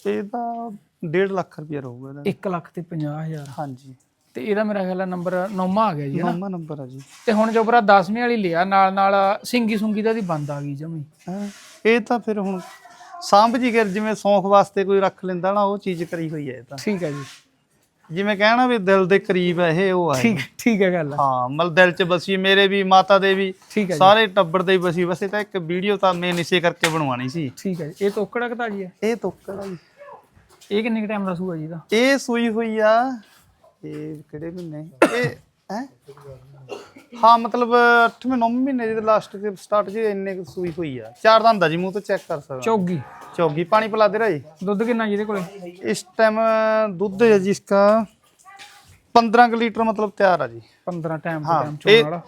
ਇਹਦਾ 1.5 ਲੱਖ ਰੁਪਏ ਰਹੂਗਾ ਇਹਦਾ। 1 ਲੱਖ ਤੇ 50000 ਹਾਂਜੀ। ਤੇ ਇਹਦਾ ਮੇਰਾ ਖਿਆਲ ਆ ਨੰਬਰ 9ਵਾਂ ਆ ਗਿਆ ਜੀ ਹਨਾ? ਨੌਵਾਂ ਨੰਬਰ ਆ ਜੀ। ਤੇ ਹੁਣ ਜੋ ਭਰਾ 10ਵੀਂ ਵਾਲੀ ਲਿਆ ਨਾਲ ਨਾਲ ਸਿੰਗੀ ਸੁੰਗੀ ਦਾ ਦੀ ਬੰਦ ਆ ਗਈ ਜਮੀ। ਹੈਂ। ਇਹ ਤਾਂ ਫਿਰ ਹੁਣ ਸਾਂਭ ਜੀ ਕਰ ਜਿਵੇਂ ਸੌਂਖ ਵਾਸਤੇ ਕੋਈ ਰੱਖ ਲੈਂਦਾ ਨਾ ਉਹ ਚੀਜ਼ ਕਰੀ ਹੋਈ ਹੈ ਇਹ ਤਾਂ। ਠੀਕ ਹੈ ਜੀ। ਜਿਵੇਂ ਕਹਿਣਾ ਵੀ ਦਿਲ ਦੇ ਕਰੀਬ ਹੈ ਇਹ ਉਹ ਹੈ ਠੀਕ ਠੀਕ ਹੈ ਗੱਲ ਹਾਂ ਮਤਲਬ ਦਿਲ 'ਚ ਬਸੀ ਮੇਰੇ ਵੀ ਮਾਤਾ ਦੇ ਵੀ ਠੀਕ ਹੈ ਜੀ। ਸਾਰੇ ਟੱਬਰ ਦੇ ਹੀ ਬਸੀ ਬਸੇ ਤਾਂ ਇੱਕ ਵੀਡੀਓ ਤਾਂ ਮੈਂ ਇਸੇ ਕਰਕੇ ਬਣਵਾਣੀ ਸੀ। ਠੀਕ ਹੈ ਜੀ। ਇਹ ਤੋਕੜਾ ਕਤਾ ਜੀ ਹੈ ਇਹ ਤੋਕੜ ਆ ਜੀ। ਇਹ ਕਿੰਨੇ ਟਾਈਮ ਦਾ ਸੂਆ ਜੀ ਦਾ ਇਹ ਸੂਈ ਹੋਈ ਆ ਇਹ ਕਿਹੜੇ ਮਹੀਨੇ? ਇਹ ਹੈ? ਹਾਂ ਮਤਲਬ 8ਵੇਂ 9ਵੇਂ ਮਹੀਨੇ ਦੇ ਲਾਸਟ ਤੇ ਸਟਾਰਟ ਜੇ ਇੰਨੇ ਸੂਈ ਹੋਈ ਆ। ਚਾਰ ਦੰਦ ਆ ਮੂੰਹ ਤੋਂ ਚੈੱਕ ਕਰ ਸਕਦਾ। ਚੌਗੀ। ਚੌਗੀ ਪਾਣੀ ਪਿਲਾ ਦੇ ਰਾ ਦੁੱਧ ਕਿੰਨਾ ਜੀ ਕੋਲੇ? ਇਸ ਟਾਈਮ ਦੁੱਧ ਹੈ ਜੀ 15 ਲੀਟਰ ਮਤਲਬ ਤਿਆਰ ਆ ਜੀ। 15 ਟਾਈਮ ਟਾਈਮ ਚੋਣ ਵਾਲਾ।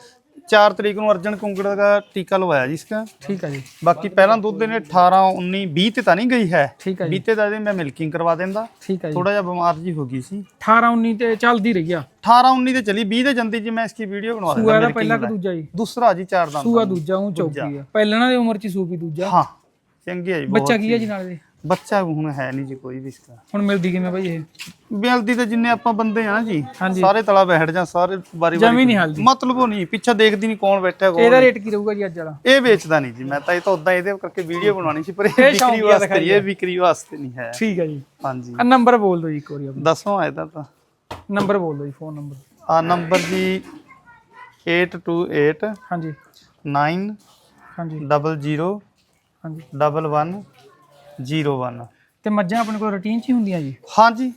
4 ਤਰੀਕ ਨੂੰ ਅਰਜਨ ਕੁੰਗੜ ਦਾ ਟੀਕਾ ਲਵਾਇਆ ਜੀ ਇਸਕਾ। ਠੀਕ ਹੈ ਜੀ। ਬਾਕੀ ਪਹਿਲਾਂ ਦੁੱਧ ਇਹਨੇ 18 19 20 ਤੇ ਤਾਂ ਨਹੀਂ ਗਈ ਹੈ। ਠੀਕ ਹੈ ਜੀ। 20 ਤੇ ਤਾਂ ਮੈਂ ਮਿਲਕਿੰਗ ਕਰਵਾ ਦਿੰਦਾ। ਠੀਕ ਹੈ ਜੀ। ਥੋੜਾ ਜਿਹਾ ਬਿਮਾਰ ਜੀ ਹੋ ਗਈ ਸੀ। 18 19 ਤੇ ਚੱਲਦੀ ਰਹੀ ਆ। 18 19 ਤੇ ਚਲੀ 20 ਤੇ ਜਾਂਦੀ ਜੀ ਮੈਂ ਇਸकी ਵੀਡੀਓ ਬਣਾ ਦਿੰਦਾ ਸੂਆ ਪਹਿਲਾ ਕਿ ਦੂਜਾ ਜੀ? ਦੂਸਰਾ ਜੀ 4 ਦਾ। ਸੂਆ ਦੂਜਾ ਉਹ ਚੌਕੀ ਆ। ਪਹਿਲਾਂ ਦੀ ਉਮਰ ਚ ਸੂਪੀ ਦੂਜਾ। ਹਾਂ ਚੰਗੀ ਹੈ ਜੀ ਬੱਚਾ ਕੀ ਹੈ ਜੀ ਨਾਲ ਦੇ ਬੱਚਾ ਹੁਣ ਹੈ ਨਹੀਂ ਜੀ ਕੋਈ ਵੀ ਹੁਣ ਮਿਲਦੀ ਕਿਵੇਂ ਭਾਈ ਇਹ? ਬੇਲਦੀ ਤੇ ਜਿੰਨੇ ਆਪਾਂ ਬੰਦੇ ਆ ਜੀ ਹਾਂਜੀ। ਸਾਰੇ ਤਲਾ ਬੈਠ ਜਾ ਸਾਰੇ ਵਾਰੀ ਜਮੀ ਵਾਰੀ ਨਹੀਂ ਹਲਦੀ। ਮਤਲਬ ਉਹ ਨਹੀਂ ਪਿੱਛੇ ਦੇਖਦੀ ਨਹੀਂ ਕੌਣ ਬੈਠਾ ਕੌਣ ਇਹਦਾ ਰੇਟ ਕੀ ਰਹੂਗਾ ਜੀ ਅੱਜ ਵਾਲਾ? ਇਹ ਵੇਚਦਾ ਨਹੀਂ ਜੀ ਮੈਂ ਤਾਂ ਇਹ ਤਾਂ ਉਦਾਂ ਇਹਦੇ ਕਰਕੇ ਵੀਡੀਓ ਬਣਾਉਣੀ ਸੀ ਪਰ ਇਹ ਇਹ ਵਿਕਰੀ ਵਾਸਤੇ ਦਿਖਾਈ ਨਹੀਂ, ਇਹ ਵਿਕਰੀ ਵਾਸਤੇ ਨਹੀਂ ਹੈ। ਠੀਕ ਹੈ ਜੀ। ਹਾਂਜੀ। ਆ ਨੰਬਰ ਬੋਲ ਦਿਓ ਜੀ ਇੱਕ ਵਾਰੀ ਆਪਣਾ। ਦੱਸੋ ਇਹਦਾ ਤਾਂ। ਨੰਬਰ ਬੋਲ ਦਿਓ ਜੀ ਫੋਨ ਨੰਬਰ ਆ ਨੰਬਰ ਜੀ 828 ਹਾਂਜੀ। 9 ਹਾਂਜੀ। 00 ਹਾਂਜੀ। 11 01 ਤੇ ਮੱਝਾਂ ਆਪਣੇ ਕੋਲ ਰੂਟੀਨ 'ਚ ਹੀ ਹੁੰਦੀਆਂ ਜੀ? ਹਾਂਜੀ।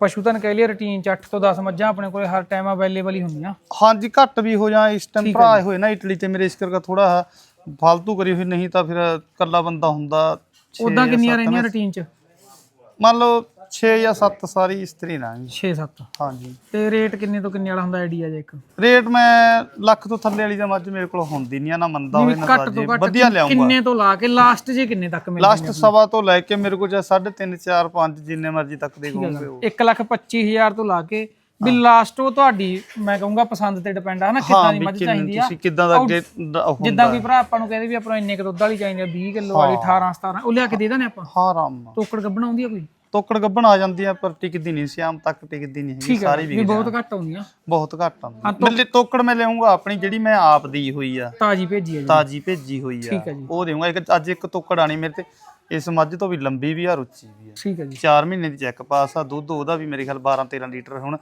ਪਸ਼ੂ ਤਾਂ ਕਹਿ ਲਿਆ ਰੂਟੀਨ 'ਚ 8 ਤੋਂ 10 ਮੱਝਾਂ ਆਪਣੇ ਕੋਲ ਹਰ ਟਾਈਮ ਅਵੇਲੇਬਲ ਹੀ ਹੁੰਦੀਆਂ। ਹਾਂਜੀ ਘੱਟ ਵੀ ਹੋ ਜਾ ਇਸ ਟਾਈਮ ਭਰਾ ਹੋਏ ਨਾ ਇਟਲੀ ਤੇ ਮੇਰੇ ਇਸ ਕਰਕੇ ਥੋੜਾ ਫालतू ਕਰੀ ਹੋਈ ਨਹੀਂ ਤਾਂ ਫਿਰ ਕੱਲਾ ਬੰਦਾ ਹੁੰਦਾ ਉਦਾਂ ਕਿੰਨੀਆਂ ਰਹਿੰਦੀਆਂ ਰੂਟੀਨ 'ਚ? ਮੰਨ ਲਓ 6 ਜਾਂ 7 ਸਾਰੀ ਇਸਤਰੀ ਨਾ ਜੀ। 6-7 ਹਾਂਜੀ। ਤੇ ਰੇਟ ਕਿੰਨੇ ਤੋਂ ਕਿੰਨੇ ਵਾਲਾ ਹੁੰਦਾ ਆਈਡੀਆ ਜੇ ਇੱਕ? ਰੇਟ ਮੈਂ ਲੱਖ ਤੋਂ ਥੱਲੇ ਵਾਲੀ ਦਾ ਮੱਝ ਮੇਰੇ ਕੋਲ ਹੁੰਦੀ ਨਹੀਂ ਆ ਨਾ ਮੰਦਾ ਹੋਵੇ ਨਾ ਘੱਟ ਤੋਂ ਸਾਜੇ ਘੱਟ ਵਧੀਆ ਲਿਆਉਂਗਾ। ਕਿੰਨੇ ਤੋਂ ਲਾ ਕੇ ਲਾਸਟ ਜੇ ਕਿੰਨੇ ਤੱਕ ਮਿਲ ਲਾਸਟ ਸਵਾ ਤੋਂ ਲੈ ਕੇ ਮੇਰੇ ਕੋਲ ਜਾਂ 3.5 4 5 ਜਿੰਨੇ ਮਰਜ਼ੀ ਤੱਕ ਦੇ ਕਹੋਗੇ ਉਹ। 1 ਲੱਖ 25 ਹਜ਼ਾਰ ਤੋਂ ਲਾ ਕੇ ਵੀ ਲਾਸਟ ਉਹ ਤੁਹਾਡੀ ਮੈਂ ਕਹੂੰਗਾ ਪਸੰਦ ਤੇ ਡਿਪੈਂਡ ਆ ਨਾ ਕਿੱਦਾਂ ਦੀ ਮੱਝ ਚਾਹੀਦੀ ਆ। ਤੁਸੀਂ ਕਿੱਦਾਂ ਦਾ ਅੱਗੇ ਜਿੱਦਾਂ ਕੋਈ ਭਰਾ ਆਪਾਂ ਨੂੰ ਕਹਿੰਦੇ ਵੀ ਆਪਾਂ ਨੂੰ ਇੰਨੇ ਕੁ ਦੁੱਧ ਵਾਲੀ ਚਾਹੀਦੀ ਆ 20 ਕਿਲੋ ਵਾਲੀ 18 17 ਉਹ ਲਿਆ ਕੇ ਦੇ ਦਾਂ ਆਪਾਂ? ਹਾਂ ਆਰਾਮ ਨਾਲ। ਟੋਕੜ ਗੱਬਣ ਆਉਂਦੀ ਆ ਕੋਈ? ਤੋਕੜ ਗੱਬਣ ਆ ਜਾਂਦੀ ਆ ਪਰ ਟਿਕਦੀ ਨਹੀਂ ਸ਼ਾਮ ਤੱਕ ਟਿਕਦੀ ਨਹੀਂ ਹੈਗੀ ਠੀਕ ਹੈ ਸਾਰੀ ਵੀ ਬਹੁਤ ਘੱਟ ਆਉਂਦੀਆਂ। ਬਹੁਤ ਘੱਟ ਆਉਂਦੀ ਮੈਂ ਤੋਕੜ ਮੈਂ ਲਿਆਉਂਗਾ ਆਪਣੀ ਜਿਹੜੀ ਮੈਂ ਆਪ ਦੀ ਹੋਈ ਆ। ਤਾਜੀ ਭੇਜੀ ਆ ਜੀ। ਤਾਜੀ ਭੇਜੀ ਹੋਈ ਆ। ਠੀਕ ਹੈ ਜੀ। ਉਹ ਦੇਵਾਂਗਾ ਇੱਕ ਅੱਜ ਇੱਕ ਤੋਕੜ ਆਣੀ ਮੇਰੇ ਤੇ ਇਸ ਮੱਝ ਤੋਂ ਵੀ ਲੰਬੀ ਵੀ ਆ ਰੁੱਚੀ ਵੀ ਆ। ਠੀਕ ਹੈ ਜੀ। 4 ਮਹੀਨੇ ਦੀ ਚੈੱਕ ਪਾਸ ਆ ਦੁੱਧ ਉਹਦਾ ਵੀ ਮੇਰੇ ਖਿਆਲ 12 13 ਲੀਟਰ ਹੁਣ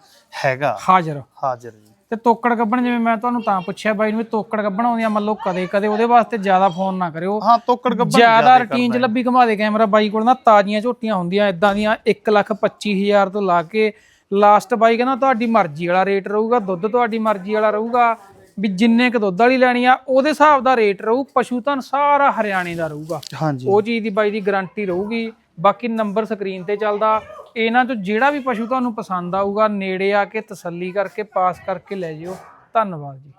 ਹੈਗਾ। ਹਾਜ਼ਰ। ਹਾਜ਼ਰ ਜੀ। ਤੇ ਤੋਕੜ ਗੱਬਣ ਜਿਵੇਂ ਮੈਂ ਤੁਹਾਨੂੰ ਤਾਂ ਪੁੱਛਿਆ ਬਾਈ ਨੂੰ ਵੀ ਤੋਕੜ ਗੱਬਣ ਆਉਂਦੀਆਂ ਮੰਨ ਲਓ ਕਦੇ ਕਦੇ ਉਹਦੇ ਵਾਸਤੇ ਜ਼ਿਆਦਾ ਫੋਨ ਨਾ ਕਰਿਓ। ਹਾਂ ਤੋਕੜ ਗੱਬਣ ਜ਼ਿਆਦਾ ਰੂਟੀਨ 'ਚ ਲੱਭੀ ਘੁਮਾ ਦੇ ਕੈਮਰਾ ਬਾਈ ਕੋਲ ਨਾ ਤਾਜ਼ੀਆਂ ਝੋਟੀਆਂ ਹੁੰਦੀਆਂ ਇਦਾਂ ਦੀਆਂ 1 ਲੱਖ 25 ਹਜ਼ਾਰ ਤੋਂ ਲਾ ਕੇ ਲਾਸਟ ਬਾਈ ਕਹਿੰਦਾ ਤੁਹਾਡੀ ਮਰਜ਼ੀ ਵਾਲਾ ਰੇਟ ਰਹੂਗਾ ਦੁੱਧ ਤੁਹਾਡੀ ਮਰਜ਼ੀ ਵਾਲਾ ਰਹੂਗਾ ਵੀ ਜਿੰਨੇ ਕ ਦੁੱਧ ਵਾਲੀ ਲੈਣੀ ਆ ਉਹਦੇ ਹਿਸਾਬ ਦਾ ਰੇਟ ਰਹੂ ਪਸ਼ੂ ਧਨ ਸਾਰਾ ਹਰਿਆਣੇ ਦਾ ਰਹੂਗਾ। ਹਾਂਜੀ। ਉਹ ਚੀਜ਼ ਦੀ ਬਾਈ ਦੀ ਗਾਰੰਟੀ ਰਹੂਗੀ ਬਾਕੀ ਨੰਬਰ ਸਕਰੀਨ ਤੇ ਚੱਲਦਾ ਇਹਨਾਂ ਤੋਂ ਜਿਹੜਾ ਵੀ ਪਸ਼ੂ ਤੁਹਾਨੂੰ ਪਸੰਦ ਆਊਗਾ, ਨੇੜੇ ਆ ਕੇ ਤਸੱਲੀ ਕਰਕੇ, ਪਾਸ ਕਰਕੇ ਲੈ ਜਿਓ। ਧੰਨਵਾਦ ਜੀ।